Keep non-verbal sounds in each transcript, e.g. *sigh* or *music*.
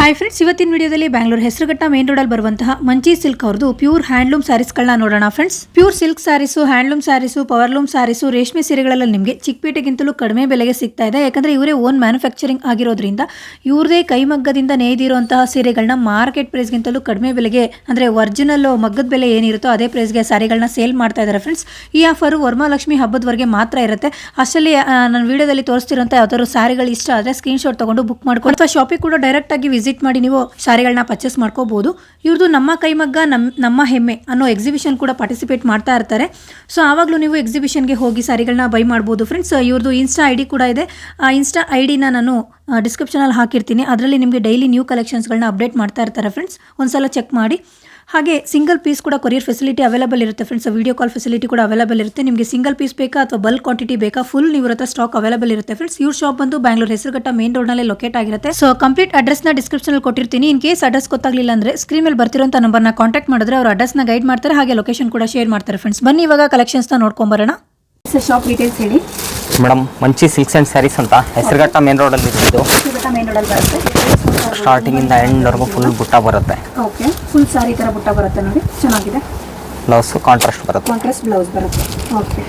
Hi friends ಇವತ್ತಿನ ವಿಡಿಯೋದಲ್ಲಿ Bangalore Hesaraghatta main ರೋಡಲ್ಲಿ ಬರುವಂತಹ ಮಂಚಿ ಸಿಲ್ಕ್ ಅವ್ರದ್ದು ಪ್ಯೂರ್ ಹ್ಯಾಂಡ್ಲೂಮ್ ಸ್ಯಾರೀಸ್ಗಳನ್ನ ನೋಡೋಣ friends pure silk sarees handloom sarees powerloom sarees ರೇಷ್ಮೆ ಸೀರೆಗಳಲ್ಲಿ ನಿಮಗೆ ಚಿಕ್ಕಪೇಟೆಗಿಂತಲೂ ಕಡಿಮೆ ಬೆಲೆಗೆ ಸಿಗ್ತಾ ಇದೆ. ಯಾಕಂದ್ರೆ ಇವರೇ ಓನ್ ಮ್ಯಾನುಫ್ಯಾಕ್ಚರಿಂಗ್ ಆಗಿರೋದ್ರಿಂದ ಇವ್ರದೇ ಕೈಮಗ್ಗದಿಂದ ನೇಯ್ದಿರುವಂತಹ ಸೀರೆಗಳನ್ನ ಮಾರ್ಕೆಟ್ ಪ್ರೈಸ್ಗಿಂತಲೂ ಕಡಿಮೆ ಬೆಲೆಗೆ, ಅಂದ್ರೆ ಒರಿಜಿನಲ್ ಮಗ್ಗದ ಬೆಲೆ ಏನಿರುತ್ತೋ ಅದೇ ಪ್ರೈಸ್ಗೆ ಸ್ಯಾರಿಗಳನ್ನ ಸೇಲ್ ಮಾಡ್ತಾ ಇದ್ದಾರೆ ಫ್ರೆಂಡ್ಸ್ ಈ ಆಫರ್ ವರಮಹಾಲಕ್ಷ್ಮಿ ಹಬ್ಬದವರೆಗೆ ಮಾತ್ರ ಇರುತ್ತೆ. ಅಷ್ಟರಲ್ಲಿ ನನ್ನ ವಿಡಿಯೋದಲ್ಲಿ ತೋರಿಸ್ತಿರುವಂಥ ಯಾವ್ದಾದ್ರು ಸ್ಯಾರಿಗಳು ಇಷ್ಟ ಆದರೆ ಸ್ಕ್ರೀನ್ಶಾಟ್ ತೊಗೊಂಡು ಬುಕ್ ಮಾಡ್ಕೊಂಡು ಶಾಪಿಗೆ ಕೂಡ ಡೈರೆಕ್ಟ್ ಆಗಿ ವಿಸಿಟ್ ಮಾಡಿ ನೀವು ಸಾರಿಗಳನ್ನ ಪರ್ಚೇಸ್ ಮಾಡ್ಕೋಬಹುದು ಇವ್ರದ್ದು ನಮ್ಮ ಕೈಮಗ್ಗ, ನಮ್, ನಮ್ಮ ಹೆಮ್ಮೆ ಅನ್ನೋ ಎಕ್ಸಿಬಿಷನ್ ಕೂಡ ಪಾರ್ಟಿಸಿಪೇಟ್ ಮಾಡ್ತಾ ಇರ್ತಾರೆ. ಸೊ ಆವಾಗಲೂ ನೀವು ಎಕ್ಸಿಬಿಷನ್ಗೆ ಹೋಗಿ ಸಾರಿಗಳನ್ನ ಬೈ ಮಾಡ್ಬೋದು ಫ್ರೆಂಡ್ಸ್ ಇವ್ರದ್ದು ಇನ್ಸ್ಟಾ ಐ ಡಿ ಕೂಡ ಇದೆ. ಆ ಇನ್ಸ್ಟಾ ಐ ಡಿನ ನಾನು ಡಿಸ್ಕ್ರಿಪ್ಷನಲ್ಲಿ ಹಾಕಿರ್ತೀನಿ. ಅದರಲ್ಲಿ ನಿಮಗೆ ಡೈಲಿ ನ್ಯೂ ಕಲೆಕ್ಷನ್ಸ್ಗಳನ್ನ ಅಪ್ಡೇಟ್ ಮಾಡ್ತಾ ಇರ್ತಾರೆ ಫ್ರೆಂಡ್ಸ್ ಒಂದ್ಸಲ ಚೆಕ್ ಮಾಡಿ. ಹಾಗೆ ಸಿಂಗಲ್ ಪೀಸ್ ಕೂಡ ಕೊರಿಯರ್ ಫೆಸಿಲಿಟಿ ಅವೈಲೇಬಲ್ ಇರುತ್ತೆ ಫ್ರೆಂಡ್ಸ್ ವಿಡಿಯೋ ಕಾಲ್ ಫೆಸಿಲಿಟಿ ಕೂಡ ಅವೈಲೇಬಲ್ ಇರುತ್ತೆ. ನಿಮಗೆ ಸಿಂಗಲ್ ಪೀಸ್ ಬೇಕಾ ಅಥವಾ ಬಲ್ಕ್ ಕ್ವಾಂಟಿಟಿ ಬೇಕಾ? ಫುಲ್ ಇವ್ರ ಹತ್ರ ಸ್ಟಾಕ್ ಅವೈಲೇಬಲ್ ಇರುತ್ತೆ ಫ್ರೆಂಡ್ಸ್ ಇವ್ರ ಶಾಪ್ ಬಂದು ಬ್ಯಾಂಗ್ಳೂರ್ ಹೆಸರುಘಟ್ಟ ಮೇನ್ ರೋಡ್ನಲ್ಲಿ ಲೊಕೇಟ್ ಆಗಿರುತ್ತೆ. ಸೊ ಕಂಪ್ಲೀಟ್ ಅಡ್ರೆಸ್ನ ಡಿಸ್ಕ್ರಿಪ್ಷನಲ್ಲಿ ಕೊಟ್ಟಿರ್ತೀನಿ. ಇನ್ ಕೇಸ್ ಅಡ್ರೆಸ್ ಗೊತ್ತಾಗಲಿಲ್ಲ ಅಂದ್ರೆ ಸ್ಕ್ರೀನ್ ಮೇಲೆ ಬರ್ತಿರೋಂತ ನಂಬರ್ನ ಕಾಂಟ್ಯಾಕ್ಟ್ ಮಾಡಿದ್ರೆ ಅವ್ರ ನ ಗೈಡ್ ಮಾಡ್ತಾರೆ. ಹಾಗೆ ಲೊಕೇಶನ್ ಕೂಡ ಶೇರ್ ಮಾಡ್ತಾರೆ ಫ್ರೆಂಡ್ಸ್ ಬನ್ನಿ ಇವಾಗ ಕಲೆಕ್ಷನ್ಸ್ನ ನೋಡ್ಕೊಂಬರೋಣ ಸರ್ ಶಾಪ್ ಡೀಟೇಲ್ಸ್ ಹೇಳಿ. Madam Manchi silks and sarees ಅಂತ. ಹೆಸರುಘಟ್ಟ ಮೇನ್ ರೋಡಲ್ಲಿ ಇದ್ದು ಹೆಸರುಘಟ್ಟ ಮೇನ್ ಅಲ್ಲಿ ಬರುತ್ತೆ. ಸ್ಟಾರ್ಟಿಂಗಿಂದ ಎಂಡ್ವರೆಗೂ ಫುಲ್ ಬುಟ್ಟ ಬರುತ್ತೆ. ಓಕೆ ಫುಲ್ ಸಾರಿ ಥರ ಬುಟ್ಟ ಬರುತ್ತೆ ನೋಡಿ ಚೆನ್ನಾಗಿದೆ. ಬ್ಲೌಸು ಕಾಂಟ್ರಾಸ್ಟ್ ಬರುತ್ತೆ. ಕಾಂಟ್ರಾಸ್ಟ್ ಬ್ಲೌಸ್ ಬರುತ್ತೆ. ಓಕೆ.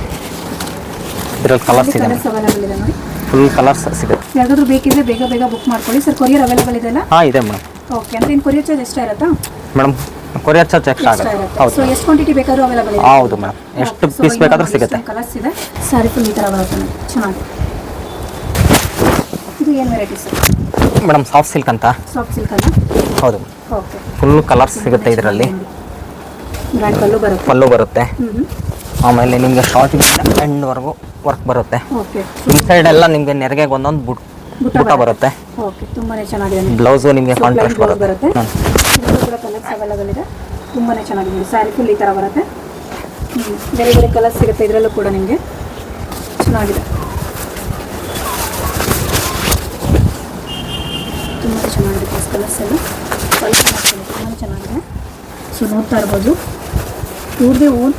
ಇದರಲ್ಲಿ ಕಲರ್ಸ್ ಇದೆ ಕಲರ್ಸ್ ಅವೈಲೇಬಲ್ ಇದೆ ನೋಡಿ. ಫುಲ್ ಕಲರ್ಸ್ ಸಿಗುತ್ತೆ. ಯಾವ್ದಾದ್ರು ಬೇಕಿದ್ರೆ ಬೇಗ ಬೇಗ ಬುಕ್ ಮಾಡ್ಕೊಳ್ಳಿ. ಸರ್ ಕೊರಿಯರ್ ಅವೈಲೇಬಲ್ ಇದೆ ಅಲ್ಲ? ಹಾಂ ಇದೆ ಮೇಡಮ್. ಓಕೆ ಅಂದ್ರೆ ಇನ್ನು ಕೊರಿಯರ್ ಚಾರ್ಜ್ ಎಷ್ಟೇ ಇರುತ್ತಾ ಮೇಡಮ್ ಕೊರಿಯರ್ ಚಾರ್ಜ್ ಎಕ್ಸ್ಟ್ರಾ ಆಗುತ್ತೆ. ಹೌದು. ಸೋ ಎಷ್ಟು ಕ್ವಾಂಟಿಟಿ ಬೇಕಾದರೂ ಅವೈಲೇಬಲ್ ಇದೆ. ಹೌದು ಮೇಡಮ್. ಎಷ್ಟು ಪೀಸ್ ಬೇಕಾದರೂ ಸಿಗುತ್ತೆ. ಕಲರ್ಸ್ ಇದೆ. ಸಾರಿ ಫುಲ್ ಈ ಥರ ಬರುತ್ತೆ ಚೆನ್ನಾಗಿ ಇದು ಏನು variety sir madam soft silk ಅಂತ? ಸಾಫ್ಟ್ ಸಿಲ್ಕ್ ಅಲ್ಲ? ಹೌದು. ಓಕೆ ಫುಲ್ ಕಲರ್ಸ್ ಸಿಗುತ್ತೆ ಇದರಲ್ಲಿ. ಬ್ರ್ಯಾಂಡ್ ಪಲ್ಲು ಬರುತ್ತೆ. ಪಲ್ಲು ಬರುತ್ತೆ. ಆಮೇಲೆ ನಿಮಗೆ ಸ್ಟಾರ್ಟಿಂಗ್ ಎಂಡ್ವರೆಗೂ ವರ್ಕ್ ಬರುತ್ತೆ. ಓಕೆ ಇನ್ಸೈಡ್ ಎಲ್ಲ ನಿಮಗೆ ನೆರಿಗೆ ಒಂದೊಂದು ಬುಟ್ ಬುಟ್ಟ ಬರುತ್ತೆ. ಓಕೆ ತುಂಬಾನೇ ಚೆನ್ನಾಗಿದೆ. ಬ್ಲೌಸ್ ನಿಮಗೆ ಕಾಂಟ್ರಾಸ್ಟ್ ಬರುತ್ತೆ. ಕೂಡ ಕಲರ್ಸ್ ಅವೈಲೇಬಲ್ ಇದೆ. ತುಂಬಾನೇ ಚೆನ್ನಾಗಿದೆ. ಸ್ಯಾರಿ ಫುಲ್ ಈ ಥರ ಬರುತ್ತೆ. ಬೇರೆ ಬೇರೆ ಕಲರ್ಸ್ ಸಿಗುತ್ತೆ ಇದರಲ್ಲೂ ಕೂಡ ನಿಮಗೆ. ಚೆನ್ನಾಗಿದೆ. ತುಂಬಾ ಚೆನ್ನಾಗಿದೆ ಕಲರ್ಸ್ ಎಲ್ಲ. ಸ್ವಲ್ಪ ತುಂಬ ಚೆನ್ನಾಗಿದೆ. ಸೊ ನೋಡ್ತಾ ಇರ್ಬೋದು. ಇವ್ರದೇ ಓನ್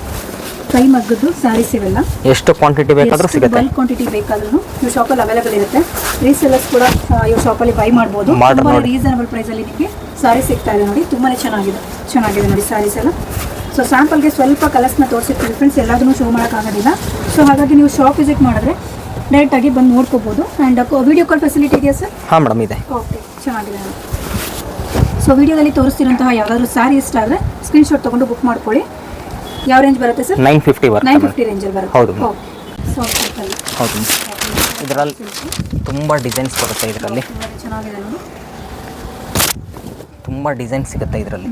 ಕೈ ಮಗ್ಗದ್ದು ಸ್ಯಾರೀಸ್ ಇವೆಲ್ಲ. ಎಷ್ಟು ಕ್ವಾಂಟಿಟಿ ಬೇಕಾದರೂ ಸಿಗುತ್ತೆ. ಬಲ್ಕ್ ಕ್ವಾಂಟಿಟಿ ಬೇಕಾದ್ರೂ ಇವ್ರ ಶಾಪಲ್ಲಿ ಅವೈಲೇಬಲ್ ಇರುತ್ತೆ. ರೀಸೆಲ್ಲರ್ಸ್ ಕೂಡ ಇವ್ರ ಶಾಪಲ್ಲಿ ಬೈ ಮಾಡ್ಬೋದು. ತುಂಬ. ರೀಸನಬಲ್ ಪ್ರೈಸಲ್ಲಿ ನಿಮಗೆ ಸ್ಯಾರಿ ಸಿಗ್ತಾ ಇದೆ ನೋಡಿ. ತುಂಬಾ ಚೆನ್ನಾಗಿದೆ ಚೆನ್ನಾಗಿದೆ ನೋಡಿ ಸ್ಯಾರೀಸ್ ಎಲ್ಲ. ಸೊ ಸ್ಯಾಂಪಲ್ಗೆ ಸ್ವಲ್ಪ ಕಲರ್ಸ್ನ ತೋರಿಸಿರ್ತೀವಿ ಫ್ರೆಂಡ್ಸ್ ಎಲ್ಲದನ್ನೂ ಶೋ ಮಾಡೋಕ್ಕಾಗೋದಿಲ್ಲ ಸೊ ಹಾಗಾಗಿ ನೀವು ಶಾಪ್ ವಿಸಿಟ್ ಮಾಡಿದ್ರೆ ಡೈರೆಕ್ಟಾಗಿ ಬಂದು ನೋಡ್ಕೋಬೋದು. ಆ್ಯಂಡ್ ವಿಡಿಯೋ ಕಾಲ್ ಫೆಸಿಲಿಟಿ ಇದೆಯಾ ಸರ್ ಹಾಂ ಮೇಡಮ್ ಇದೆ. ಓಕೆ ಚೆನ್ನಾಗಿದೆ. ಸೊ ವಿಡಿಯೋದಲ್ಲಿ ತೋರಿಸ್ತಿರೋಂತಹ ಯಾವ್ದಾದ್ರು ಸ್ಯಾರಿ ಇಷ್ಟ ಆದರೆ ಸ್ಕ್ರೀನ್ಶಾಟ್ ತೊಗೊಂಡು ಬುಕ್ ಮಾಡ್ಕೊಳ್ಳಿ. ಯಾವ ರೇಂಜ್ ಬರುತ್ತೆ sir? Nine fifty nine fifty ರೇಂಜಲ್ಲಿ ಬರುತ್ತೆ. ಹೌದು. ಸೊ ಹೌದು ಇದರಲ್ಲಿ ತುಂಬ ಡಿಸೈನ್ಸ್ ಬರುತ್ತೆ ಇದರಲ್ಲಿ. ಚೆನ್ನಾಗಿದೆ ತುಂಬ ಡಿಸೈನ್ ಸಿಗುತ್ತೆ ಇದರಲ್ಲಿ.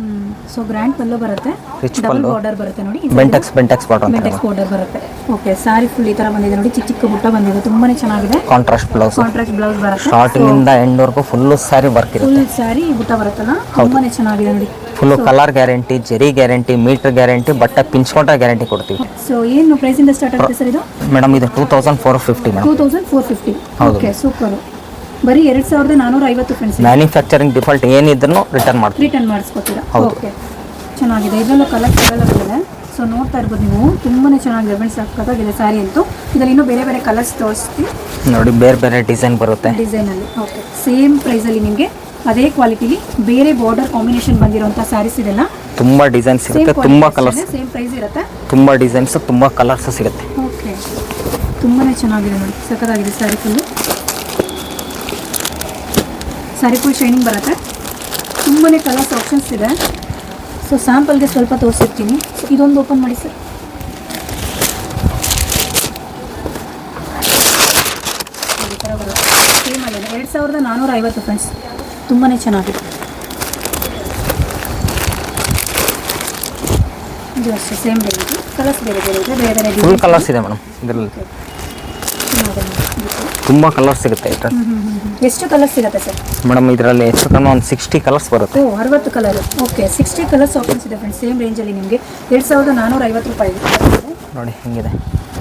ಸೊ ಗ್ರ್ಯಾಂಡ್ ಪಲ್ಲು ಬರುತ್ತೆ. Rich ಡಬಲ್ ಪಲ್ಲು. ಬಾರ್ಡರ್ ಬರುತ್ತೆ ನೋಡಿ. ಬೆಂಟೆಕ್ಸ್ ಬೆಂಟೆಕ್ಸ್ ಬಾರ್ಡರ್ ಅಂತ ಬಾರ್ಡರ್ ಬರುತ್ತೆ. ಓಕೆ ಸಾರಿ ಫುಲ್ ಈ ತರ ಬಂದಿದೆ ನೋಡಿ. ಚಿಕ್ಕ ಚಿಕ್ಕ ಬುಟ್ಟ ಬಂದಿದೆ. ತುಂಬಾನೇ ಚೆನ್ನಾಗಿದೆ. ಕಾಂಟ್ರಾಸ್ಟ್ ಬ್ಲೌಸ್ ಕಾಂಟ್ರಾಕ್ಟ್ ಬ್ಲೌಸ್ ಬರುತ್ತೆ. ಸ್ಟಾರ್ಟಿಂಗಿಂದ ಎಂಡ್ವರೆಗೂ ಫುಲ್ಲು ಸ್ಯಾರಿ ವರ್ಕ್ ಇರುತ್ತೆ. ಫುಲ್ ಸ್ಯಾರಿ ಬುಟ್ಟ ಬರುತ್ತಲ್ಲ? ತುಂಬಾನೇ ಚೆನ್ನಾಗಿದೆ ನೋಡಿ. ಫುಲ್ ಕಲರ್ ಗ್ಯಾರಂಟಿ ಜರಿ ಗ್ಯಾರಂಟಿ ಮೀಟರ್ ಗ್ಯಾರಂಟಿ ಬಟ್ಟೆ ಪಿಂಚ್ಕೊಂಡ್ರೆ ಗ್ಯಾರಂಟಿ ಕೊಡ್ತೀವಿ. ಸೊ ಏನು ಪ್ರೈಸ್ ಇಂದ ಸ್ಟಾರ್ಟ್ ಆಗುತ್ತೆ ಸರ್ ಇದು? ಮೇಡಮ್ ಇದು two thousand four fifty madam two thousand four fifty okay super ಬರೀ ಎರಡ್ ಸಾವಿರದ ನಾನೂರ ಐವತ್ತು ಫ್ರೆಂಡ್ಸ್ ಮ್ಯಾನುಫ್ಯಾಕ್ಚರಿಂಗ್ ಡಿಫಾಲ್ಟ್ ಏನಿದ್ರು ರಿಟರ್ನ್ ಮಾಡ್ತೀವಿ. ರಿಟರ್ನ್ ಮಾಡಿಸ್ಕೊತೀರಾ? ಓಕೆ ಚೆನ್ನಾಗಿದೆ. ಇದರಲ್ಲೂ ಕಲರ್ ಕಲರ್ ಸೊ ನೋಡ್ತಾ ಇರ್ಬೋದು ನೀವು. ತುಂಬಾ ಚೆನ್ನಾಗಿದೆ. ಫ್ರೆಂಡ್ಸ್ ಸಕ್ಕತ್ತಾಗಿದೆ ಸ್ಯಾರಿ ಅಂತೂ. ಇದರಲ್ಲಿ ಇನ್ನೂ ಬೇರೆ ಬೇರೆ ಕಲರ್ಸ್ ತೋರಿಸ್ತೀವಿ. ನೋಡಿ ಬೇರೆ ಬೇರೆ ಡಿಸೈನ್ ಬರುತ್ತೆ. ಡಿಸೈನಲ್ಲಿ ಓಕೆ ಸೇಮ್ ಪ್ರೈಸಲ್ಲಿ ನಿಮಗೆ ಅದೇ ಕ್ವಾಲಿಟಿಲಿ ಬೇರೆ ಬಾರ್ಡರ್ ಕಾಂಬಿನೇಷನ್ ಬಂದಿರುವಂಥ ಸ್ಯಾರೀಸ್ ಇದೆಲ್ಲ. ತುಂಬ ಡಿಸೈನ್ ಸಿಗುತ್ತೆ. ತುಂಬ ಕಲರ್ಸ್ ಸೇಮ್ ಪ್ರೈಸ್ ಇರುತ್ತೆ. ತುಂಬ ಡಿಸೈನ್ಸ್ ತುಂಬ ಕಲರ್ಸ್ ಸಿಗುತ್ತೆ. ಓಕೆ ತುಂಬಾನೇ ಚೆನ್ನಾಗಿದೆ ನೋಡಿ. ಸಕ್ಕತ್ತಾಗಿದೆ sari full sari full shining ಬರುತ್ತೆ. ತುಂಬಾ ಕಲರ್ಸ್ ಆಪ್ಷನ್ಸ್ ಇದೆ. ಸೊ ಸ್ಯಾಂಪಲ್ಗೆ ಸ್ವಲ್ಪ ತೋರಿಸಿರ್ತೀನಿ. ಸೊ ಇದೊಂದು ಓಪನ್ ಮಾಡಿ ಸರ್. ಈ ಥರ ಬರುತ್ತೆ. ಸೇಮ್ ಆಗಿದೆ ಎರಡು ಸಾವಿರದ ನಾನ್ನೂರ ಐವತ್ತು ಫ್ರೆಂಡ್ಸ್ ತುಂಬಾ ಚೆನ್ನಾಗಿದೆ. ಇದು ಅಷ್ಟೇ ಸೇಮ್ ಬೇರೆ ಕಲರ್ಸ್ ಬೇರೆ ಬೇರೆ ಇದೆ. ಬೇರೆ ಬೇರೆ ಕಲರ್ಸ್ ಇದೆ. ಮೇಡಮ್ ಇದರಲ್ಲಿ. ತುಂಬ ಕಲರ್ ಸಿಗುತ್ತೆ ಇದರಲ್ಲಿ. ಎಷ್ಟು ಕಲರ್ ಸಿಗುತ್ತೆ ಸರ್? ಮೇಡಮ್ ಇದರಲ್ಲಿ ಎಷ್ಟು ಕಮ್ಮಿ ಒಂದು ಸಿಕ್ಸ್ಟಿ ಕಲರ್ಸ್ ಬರುತ್ತೆ. ಓ ಅರವತ್ತು colour okay sixty colours options ಇದೆ ಫ್ರೆಂಡ್ಸ್ ಸೇಮ್ ರೇಂಜಲ್ಲಿ ನಿಮಗೆ. ಎರಡು ಸಾವಿರದ ನಾನೂರ ಐವತ್ತು ರೂಪಾಯಿ ಇದೆ. ನೋಡಿ ಹಿಂಗಿದೆ.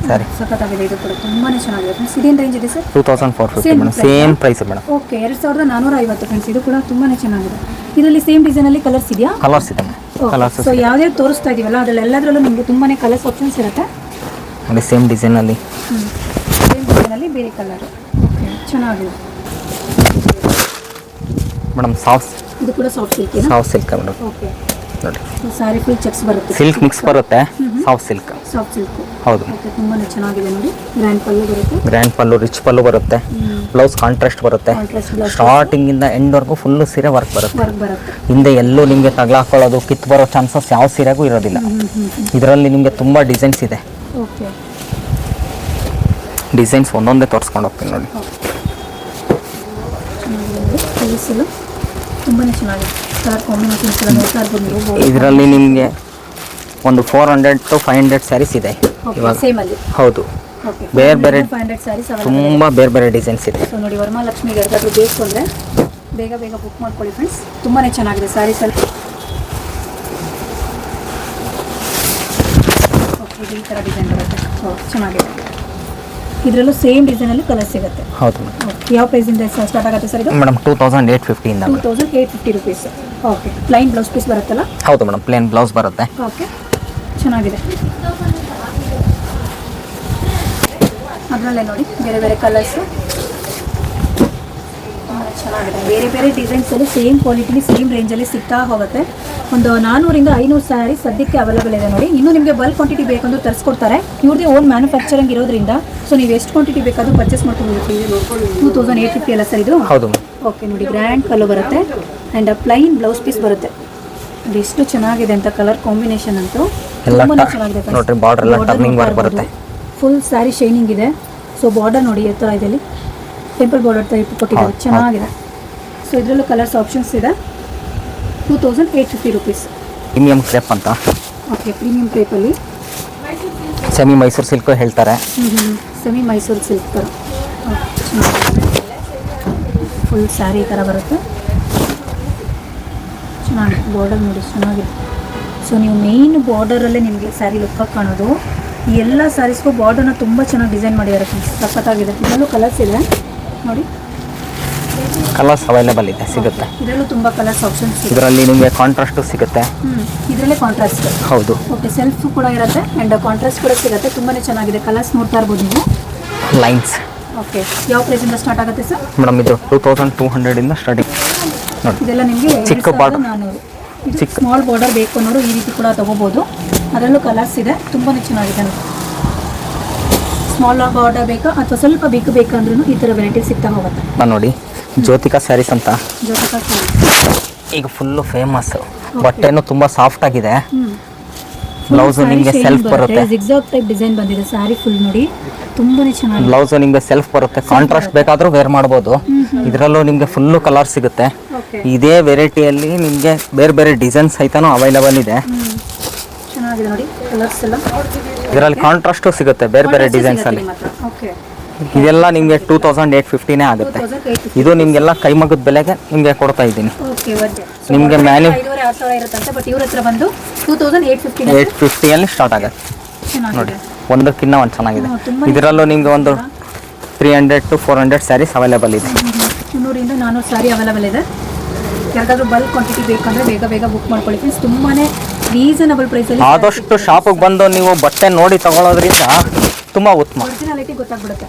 ಸರಿ. ಸಖತ್ತಾಗಿದೆ ಇದು ಕೂಡ ತುಂಬಾ ಚೆನ್ನಾಗಿದೆ ಫ್ರೆಂಡ್ಸ್ ಇದೇನು ರೇಂಜ್ ಇದೆ sir? Two thousand four fifty madam same price madam okay ಎರಡು ಸಾವಿರದ ನಾನ್ನೂರ ಐವತ್ತು ಫ್ರೆಂಡ್ಸ್ ಇದು ಕೂಡ ತುಂಬಾ ಚೆನ್ನಾಗಿದೆ. ಇದರಲ್ಲಿ ಸೇಮ್ ಡಿಸೈನಲ್ಲಿ ಕಲರ್ಸ್ ಇದೆಯಾ? ಕಲರ್ಸ್ ಇದೆ ಕಲರ್ಸ್ ಸೊ ಯಾವ್ಯಾವ್ದು ತೋರಿಸ್ತಾ ಇದೀವಲ್ಲ ಅದ್ರಲ್ಲಿ ಎಲ್ಲದರಲ್ಲೂ ನಿಮಗೆ ತುಂಬಾ ಕಲರ್ಸ್ ಆಪ್ಷನ್ಸ್ ಇರುತ್ತೆ. ನೋಡಿ ಸೇಮ್ ಡಿಸೈನಲ್ಲಿ ಡಿಸೈನಲ್ಲಿ ಬೇರೆ ಕಲರ್. ಚೆನ್ನಾಗಿದೆ. ಮೇಡಮ್ ಸಾಫ್ಟ್ ಇದು ಕೂಡ soft silk soft silk madam. Okay ನೋಡಿ. ಸಾರಿ ಫುಲ್ ಚೆಕ್ಸ್ ಬರುತ್ತೆ. ಸಿಲ್ಕ್ ಮಿಕ್ಸ್ ಬರುತ್ತೆ. ಸಾಫ್ಟ್ ಸಿಲ್ಕ್ ಸಾಫ್ಟ್ ಸಿಲ್ಕ್ ಹೌದು. ಓಕೆ ತುಂಬಾ ಚೆನ್ನಾಗಿದೆ ನೋಡಿ. ಗ್ರ್ಯಾಂಡ್ ಪಲ್ಲು ಬರುತ್ತೆ. ಗ್ರ್ಯಾಂಡ್ ಪಲ್ಲು ರಿಚ್ ಪಲ್ಲು ಬರುತ್ತೆ. ಬ್ಲೌಸ್ ಕಾಂಟ್ರಾಸ್ಟ್ ಬರುತ್ತೆ. ಸ್ಟಾರ್ಟಿಂಗ್ ಇಂದ ಎಂಡ್ ಎಂಡ್ವರೆಗೂ ಫುಲ್ ಸೀರೆ ವರ್ಕ್ ಬರುತ್ತೆ. ಹಿಂದೆ ಎಲ್ಲೂ ನಿಮಗೆ ತಗ್ಲಾಕೊಳ್ಳೋದು ಕಿತ್ತು ಬರೋ ಚಾನ್ಸಸ್ ಯಾವ ಸೀರೆಗೂ ಇರೋದಿಲ್ಲ. ಇದರಲ್ಲಿ ನಿಮಗೆ ತುಂಬಾ ಡಿಸೈನ್ಸ್ ಇದೆ. ಓಕೆ ಡಿಸೈನ್ಸ್ ಒಂದೊಂದೇ ತೋರಿಸ್ಕೊಂಡು ಹೋಗ್ತೀನಿ ನೋಡಿ. ಇದರಲ್ಲಿ ನಿಮಗೆ ಒಂದು four hundred to five hundred saris ಇದೆ ಇವಾಗ. ಸೇಮ್ ಅಲ್ಲಿ. ಹೌದು. ಓಕೆ ಬೇರೆ ಬೇರೆ ತುಂಬ ಬೇರೆ ಬೇರೆ ಡಿಸೈನ್ಸ್ ಇದೆ. ಸೊ ನೋಡಿ ವರಮಹಾಲಕ್ಷ್ಮಿಗೆ ಯಾರಿಗಾದ್ರೂ ಬೇಕು ಅಂದರೆ ಬೇಗ ಬೇಗ ಬುಕ್ ಮಾಡ್ಕೊಳ್ಳಿ ಫ್ರೆಂಡ್ಸ್ ತುಂಬಾ ಚೆನ್ನಾಗಿದೆ ಸ್ಯಾರೀಸ್ ಎಲ್ಲ. ಓಕೆ ಈ ಥರ ಡಿಸೈನ್ ಬರುತ್ತೆ. ಚೆನ್ನಾಗಿದೆ. ಇದರಲ್ಲೂ ಸೇಮ್ ಡಿಸೈನಲ್ಲಿ ಕಲರ್ ಸಿಗುತ್ತೆ. ಹೌದು ಯಾವ ಪ್ರೈಸಿಂದ ಸ್ಟಾರ್ಟ್ ಆಗುತ್ತೆ ಸರ್ ಇದು? Madam two thousand eight ಫಿಫ್ಟಿಯಿಂದ two thousand eight fifty rupees okay plain blouse piece ಬರುತ್ತಲ್ಲ? ಹೌದು ಮೇಡಮ್ ಪ್ಲೇನ್ ಬ್ಲೌಸ್ ಬರುತ್ತೆ. ಓಕೆ ಚೆನ್ನಾಗಿದೆ. ಅದರಲ್ಲೇ ನೋಡಿ ಬೇರೆ ಬೇರೆ ಕಲರ್ಸು ಚೆನ್ನಾಗಿದೆ. ಬೇರೆ ಬೇರೆ ಡಿಸೈನ್ಸಲ್ಲಿ ಸೇಮ್ ಕ್ವಾಲಿಟಿಲಿ ಸೇಮ್ ರೇಂಜಲ್ಲಿ ಸಿಗ್ತಾ ಹೋಗುತ್ತೆ. ಒಂದು ನಾನ್ನೂರಿಂದ ಐನೂರು ಸ್ಯಾರಿ ಸದ್ಯಕ್ಕೆ ಅವೈಲೇಬಲ್ ಇದೆ ನೋಡಿ. ಇನ್ನೂ ನಿಮಗೆ ಬಲ್ಕ್ ಕ್ವಾಂಟಿಟಿ ಬೇಕಂದ್ರೆ ತರಿಸ್ಕೊಡ್ತಾರೆ. ಇವ್ರದೇ ಓನ್ ಮ್ಯಾನುಫ್ಯಾಕ್ಚರಿಂಗ್ ಇರೋದ್ರಿಂದ ಸೊ ನೀವು ಎಷ್ಟು ಕ್ವಾಂಟಿಟಿ ಬೇಕಾದರೂ ಪರ್ಚೇಸ್ ಮಾಡ್ಕೊಂಡು ಟೂ ತೌಸಂಡ್ ಏಟ್ ಫಿಫ್ಟಿ ಅಲ್ಲ ಸರ್ ಇದು? ಹೌದು ಓಕೆ ನೋಡಿ ಗ್ರ್ಯಾಂಡ್ ಕಲರ್ ಬರುತ್ತೆ. ಆ್ಯಂಡ್ ಪ್ಲೈನ್ ಬ್ಲೌಸ್ ಪೀಸ್ ಬರುತ್ತೆ. ಅದು ಎಷ್ಟು ಚೆನ್ನಾಗಿದೆ ಅಂತ ಕಲರ್ ಕಾಂಬಿನೇಷನ್ ಅಂತೂ ಚೆನ್ನಾಗಿದೆ ಬರುತ್ತೆ. ಫುಲ್ ಸ್ಯಾರಿ ಶೈನಿಂಗ್ ಇದೆ. ಸೊ ಬಾರ್ಡರ್ ನೋಡಿ ಎತ್ತರ ಇದರಲ್ಲಿ. ಟೆಂಪಲ್ ಬಾರ್ಡರ್ ಟೈಪ್ ಕೊಟ್ಟಿದ್ದಾರೆ ಚೆನ್ನಾಗಿದೆ. ಸೊ ಇದರಲ್ಲೂ ಕಲರ್ಸ್ ಆಪ್ಷನ್ಸ್ ಇದೆ. Two thousand eight fifty rupees premium crepe ಅಂತ. ಓಕೆ ಪ್ರೀಮಿಯಂ ಕ್ರೇಪಲ್ಲಿ ಸೆಮಿ ಮೈಸೂರು ಸಿಲ್ಕ್ ಹೇಳ್ತಾರೆ. Semi Mysuru silk full sari ಥರ ಬರುತ್ತೆ. ಚೆನ್ನಾಗಿದೆ ಬಾರ್ಡರ್ ನೋಡಿ ಚೆನ್ನಾಗಿದೆ. ಸೊ ನೀವು ಮೇಯ್ನ್ ಬಾರ್ಡರಲ್ಲೇ ನಿಮಗೆ ಸ್ಯಾರಿ ಲುಕ್ಕಾಗಿ ಕಾಣೋದು. ಎಲ್ಲ ಸ್ಯಾರೀಸ್ಗೂ ಬಾರ್ಡರ್ನ ತುಂಬ ಚೆನ್ನಾಗಿ ಡಿಸೈನ್ ಮಾಡಿದ್ದಾರೆ ಸಖತ್ತಾಗಿದೆ. ಇದರಲ್ಲೂ ಕಲರ್ಸ್ ಇದೆ. ನೋಡಿ. ಕಲರ್ಸ್ ಅವೈಲೇಬಲ್ ಇದೆ ಸಿಗುತ್ತೆ. ಇದರಲ್ಲೂ ತುಂಬ ಕಲರ್ಸ್ ಆಪ್ಷನ್ಸ್ ಇದೆ ಇದರಲ್ಲಿ ನಿಮಗೆ ಕಾಂಟ್ರಾಸ್ಟು ಸಿಗುತ್ತೆ. ಇದರಲ್ಲೇ ಕಾಂಟ್ರಾಸ್ಟ್ ಹೌದು. ಓಕೆ ಸೆಲ್ಫ್ ಕೂಡ ಇರುತ್ತೆ ಆ್ಯಂಡ್ ಕಾಂಟ್ರಾಸ್ಟ್ ಕೂಡ ಸಿಗುತ್ತೆ. ತುಂಬಾ ಚೆನ್ನಾಗಿದೆ ಕಲರ್ಸ್ ನೋಡ್ತಾ ಇರ್ಬೋದು ನೀವು. ಲೈನ್ಸ್ ಓಕೆ ಯಾವ ಪ್ರೈಸಿಂದ ಸ್ಟಾರ್ಟ್ ಆಗುತ್ತೆ ಸರ್ ಮೇಡಮ್ ಇದು ಟೂ ತೌಸಂಡ್ ಟೂ ಹಂಡ್ರೆಡಿಂದ ಸ್ಟಾರ್ಟಿಂಗ್ ನೋಡಿ. ಇದೆಲ್ಲ ನಿಮಗೆ ಚಿಕ್ಕ ಬಾರ್ಡರ್ ನಾನು ಇದು ಚಿಕ್ಕ. ಸ್ಮಾಲ್ ಬಾರ್ಡರ್ ಬೇಕು ಅನ್ನೋರು ಈ ರೀತಿ ಕೂಡ ತಗೋಬೋದು. ಅದರಲ್ಲೂ ಕಲರ್ಸ್ ಇದೆ. ತುಂಬಾ ಚೆನ್ನಾಗಿದೆ ಸ್ಮಾಲ್ ಆರ್ಡರ್ ಬೇಕಾ ಅಥವಾ ಸ್ವಲ್ಪ ಬೇಕು ಬೇಕಂದ್ರೂ ಈ ಥರ ವೆರೈಟಿ ಸಿಗ್ತಾ ಹೋಗುತ್ತೆ? ನಾನು ನೋಡಿ ಜ್ಯೋತಿಕಾ ಸ್ಯಾರೀಸ್ ಅಂತ. ಜೊತೆ ಈಗ ಫುಲ್ಲು ಫೇಮಸ್ ಬಟ್ಟೆನೂ ತುಂಬ ಸಾಫ್ಟ್ ಆಗಿದೆ. ಬ್ಲೌಸ್ ನಿಮಗೆ ಸೆಲ್ಫ್ ಬರುತ್ತೆ. ಜಿಗ್ಜಾಗ್ ಟೈಪ್ ಡಿಸೈನ್ ಬಂದಿದೆ ಸ್ಯಾರಿ ಫುಲ್ ನೋಡಿ. ತುಂಬಾನೇ ಚೆನ್ನಾಗಿದೆ. ಬ್ಲೌಸ್ ನಿಮಗೆ ಸೆಲ್ಫ್ ಬರುತ್ತೆ. ಕಾಂಟ್ರಾಸ್ಟ್ ಬೇಕಾದರೂ ವೇರ್ ಮಾಡ್ಬೋದು. ಇದರಲ್ಲೂ ನಿಮಗೆ ಫುಲ್ಲು ಕಲರ್ ಸಿಗುತ್ತೆ. ಇದೇ ವೆರೈಟಿಯಲ್ಲಿ ನಿಮಗೆ ಬೇರೆ ಬೇರೆ ಡಿಸೈನ್ಸ್ ಸಹಿತನೂ ಅವೈಲೇಬಲ್ ಇದೆ. ಚೆನ್ನಾಗಿದೆ ನೋಡಿ. ಕಲರ್ಸ್ ಎಲ್ಲ. ಇದರಲ್ಲಿ ಕಾಂಟ್ರಾಸ್ಟ್ ಸಿಗುತ್ತೆ ಬೇರೆ ಬೇರೆ ಡಿಸೈನ್ಸಲ್ಲಿ ಓಕೆ ಇದೆಲ್ಲ ನಿಮಗೆ ಟೂ ತೌಸಂಡ್ ಏಟ್ ಫಿಫ್ಟಿನೇ ಆಗುತ್ತೆ. ಇದು ನಿಮಗೆಲ್ಲ ಕೈಮಗ್ಗದ ಬೆಲೆಗೆ ನಿಮಗೆ ಕೊಡ್ತಾ ಇದ್ದೀನಿ. ನಿಮ್ಗೆ ಮ್ಯಾನು- ಏಟ್ ಫಿಫ್ಟಿಯಲ್ಲಿ ಸ್ಟಾರ್ಟ್ ಆಗುತ್ತೆ. ನೋಡಿ ಒಂದಕ್ಕಿನ್ನ ಒಂದಕ್ಕಿಂತ ಒಂದು ಚೆನ್ನಾಗಿದೆ. ಇದರಲ್ಲೂ ನಿಮಗೆ ಒಂದು three hundred to four hundred saris available ಇದೆ. ಇದೆ. ಯಾರಿಗಾದ್ರೂ ಬಲ್ಕ್ ಕ್ವಾಂಟಿಟಿ ಬೇಕಂದ್ರೆ ಬೇಗ ಬೇಗ ಬುಕ್ ಮಾಡ್ಕೊಳ್ಳಿ. ಫ್ರೆಂಡ್ಸ್ ತುಂಬಾನೇ ರೀಸನಬಲ್ ಪ್ರೈಸಲ್ಲಿ ಆದಷ್ಟು ಶಾಪಿಗೆ ಬಂದು ನೀವು ಬಟ್ಟೆ ನೋಡಿ ತಗೊಳ್ಳೋದ್ರಿಂದ ತುಂಬ ಉತ್ತಮ. ಒರಿಜಿನಾಲಿಟಿ ಗೊತ್ತಾಗ್ಬಿಡುತ್ತೆ.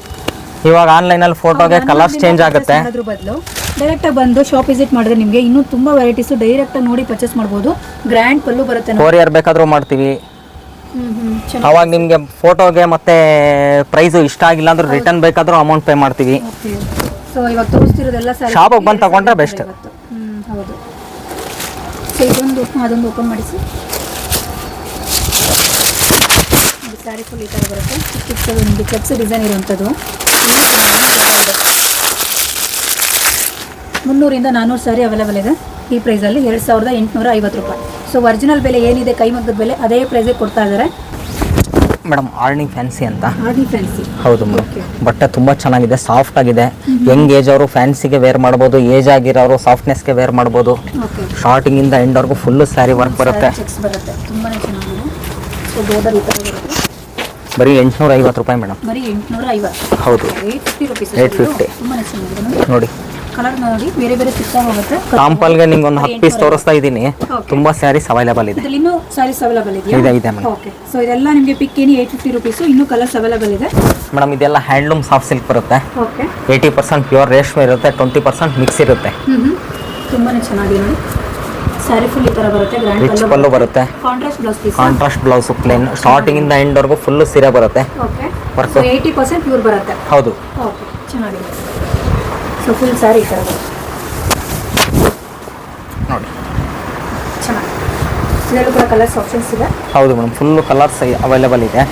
ಇವಾಗ ಆನ್ಲೈನಲ್ಲಿ ಫೋಟೋಗೆ ಕಲರ್ಸ್ ಚೇಂಜ್ ಆಗುತ್ತೆ. ಅದ್ರ ಬದಲು ಡೈರೆಕ್ಟಾಗಿ ಬಂದು ಶಾಪ್ ವಿಸಿಟ್ ಮಾಡಿದ್ರೆ ನಿಮಗೆ ಇನ್ನೂ ತುಂಬ ವೆರೈಟೀಸು ಡೈರೆಕ್ಟಾಗಿ ನೋಡಿ ಪರ್ಚೇಸ್ ಮಾಡ್ಬೋದು. ಗ್ರ್ಯಾಂಡ್ ಪಲ್ಲು ಬರುತ್ತೆ ಕೊರಿಯರ್ ಬೇಕಾದರೂ ಮಾಡ್ತೀವಿ. ಅವಾಗ ನಿಮಗೆ ಫೋಟೋಗೆ ಮತ್ತೆ ಪ್ರೈಸು ಇಷ್ಟ ಆಗಿಲ್ಲ ಅಂದ್ರೆ ರಿಟರ್ನ್ ಬೇಕಾದರೂ ಅಮೌಂಟ್ ಪೇ ಮಾಡ್ತೀವಿ. ಸೊ ಇವಾಗ ತೋರಿಸ್ತಿರೋದೆಲ್ಲ ಸರ್ ಶಾಪಿಗೆ ಬಂದು ತಗೊಂಡ್ರೆ ಬೆಸ್ಟ್ ಹ್ಞೂ ಹೌದು. ಸೊ ಇದೊಂದು ಅದೊಂದು ಓಪನ್ ಮಾಡಿಸಿ. ಸ್ಯಾರಿ ಫುಲ್ ಈ ಥರ ಬರುತ್ತೆ. ಚಿಕ್ಕ ಒಂದು ಚೆಕ್ಸ್ ಡಿಸೈನ್ ಇರುವಂಥದ್ದು. ಮುನ್ನೂರಿಂದ ನಾನ್ನೂರು ಸ್ಯಾರಿ ಅವೈಲೇಬಲ್ ಇದೆ. ಈ ಪ್ರೈಸಲ್ಲಿ ಎರಡು ಸಾವಿರದ ಎಂಟುನೂರ ಐವತ್ತು ರೂಪಾಯಿ. ಸೊ ಒರಿಜಿನಲ್ ಬೆಲೆ ಏನಿದೆ ಕೈಮಗ್ಗದ ಬೆಲೆ ಅದೇ ಪ್ರೈಸಿಗೆ ಕೊಡ್ತಾ ಇದ್ದಾರೆ. ಮೇಡಮ್ ಆರ್ನಿ ಫ್ಯಾನ್ಸಿ ಅಂತ. ಹೌದು ಮೇಡಮ್. ಬಟ್ಟೆ ತುಂಬ ಚೆನ್ನಾಗಿದೆ ಸಾಫ್ಟ್ ಆಗಿದೆ. ಯಂಗ್ ಏಜ್ ಅವರು ಫ್ಯಾನ್ಸಿಗೆ ವೇರ್ ಮಾಡ್ಬೋದು ಏಜ್ ಆಗಿರೋರು ಸಾಫ್ಟ್ನೆಸ್ಗೆ ವೇರ್ ಮಾಡ್ಬೋದು. ಇಂದ ಎಂಡ್ ಎಂಡ್ವರೆಗೂ ಫುಲ್ಲು ಸ್ಯಾರಿ ವರ್ಕ್ ಬರುತ್ತೆ. ಬರೀ ಎಂಟುನೂರ ಐವತ್ತು ರೂಪಾಯಿ ಮೇಡಮ್. ಹೌದು. Eight fifty 850. ತುಂಬಾ ಚೆನ್ನಾಗಿದೆ ನೋಡಿ ನೋಡಿ. ಕಲರ್ ನೋಡಿ ಬೇರೆ ಬೇರೆ ಸಿಗ್ತಾ ಹೋಗುತ್ತೆ. ಸಾಂಪಲ್ಗೆ ನಿಮ್ಗೆ ಒಂದು ಹತ್ತು ಪೀಸ್ ತೋರಿಸ್ತಾ ಇದ್ದೀನಿ. ತುಂಬಾ ಸ್ಯಾರೀಸ್ ಅವೈಲೇಬಲ್ ಇದೆ. ಇದ್ರಲ್ಲಿ ಇನ್ನೂ ಸ್ಯಾರೀಸ್ ಅವೈಲೇಬಲ್ ಇದೆ ಇದೆ ಇದೆ ಮೇಡಮ್ ಓಕೆ ಸೊ ಇದೆಲ್ಲ ನಿಮಗೆ pick any eight fifty rupees ಇನ್ನೂ ಕಲರ್ಸ್ ಅವೈಲೇಬಲ್ ಇದೆ. ಮೇಡಮ್ ಇದೆಲ್ಲ ಹ್ಯಾಂಡ್ಲೂಮ್ ಸಾಫ್ಟ್ ಸಿಲ್ಕ್ ಬರುತ್ತೆ. ಓಕೆ ಏಯ್ಟಿ ಪರ್ಸೆಂಟ್ ಪ್ಯೂರ್ ರೇಷ್ಮೆ ಇರುತ್ತೆ ಟ್ವೆಂಟಿ ಪರ್ಸೆಂಟ್ ಮಿಕ್ಸ್ ಇರುತ್ತೆ. ಹ್ಞೂ ಚೆನ್ನಾಗಿ ತುಂಬಾ ಚೆನ್ನಾಗಿದೆ ನೋಡಿ ಸ್ಯಾರಿ ಫುಲ್ ಈ ಥರ ಬರುತ್ತೆ ರಿಚ್ ಪಲ್ಲು ಬರುತ್ತೆ. Contrast blouse piece contrast blouse plain ಸ್ಟಾರ್ಟಿಂಗಿಂದ ಎಂಡ್ವರೆಗೂ ಫುಲ್ಲು ಸೀರೆ ಬರುತ್ತೆ. ಓಕೆ ಏಯ್ಟಿ ಪರ್ಸೆಂಟ್ ಪ್ಯೂರ್ ಬರುತ್ತೆ. ಹೌದು. ಓಕೆ ಚೆನ್ನಾಗಿದೆ. ಸೊ ಫುಲ್ ಸ್ಯಾರಿ ಈ ಥರ ನೋಡಿ. ಚೆನ್ನಾಗಿ. ಇದರಲ್ಲೂ ಕೂಡ ಕಲರ್ಸ್ ಆಪ್ಷನ್ಸ್ ಇದೆ. ಹೌದು ಮೇಡಮ್ ಫುಲ್ಲು ಕಲರ್ಸ್ ಅವೈಲೇಬಲ್ ಇದೆ.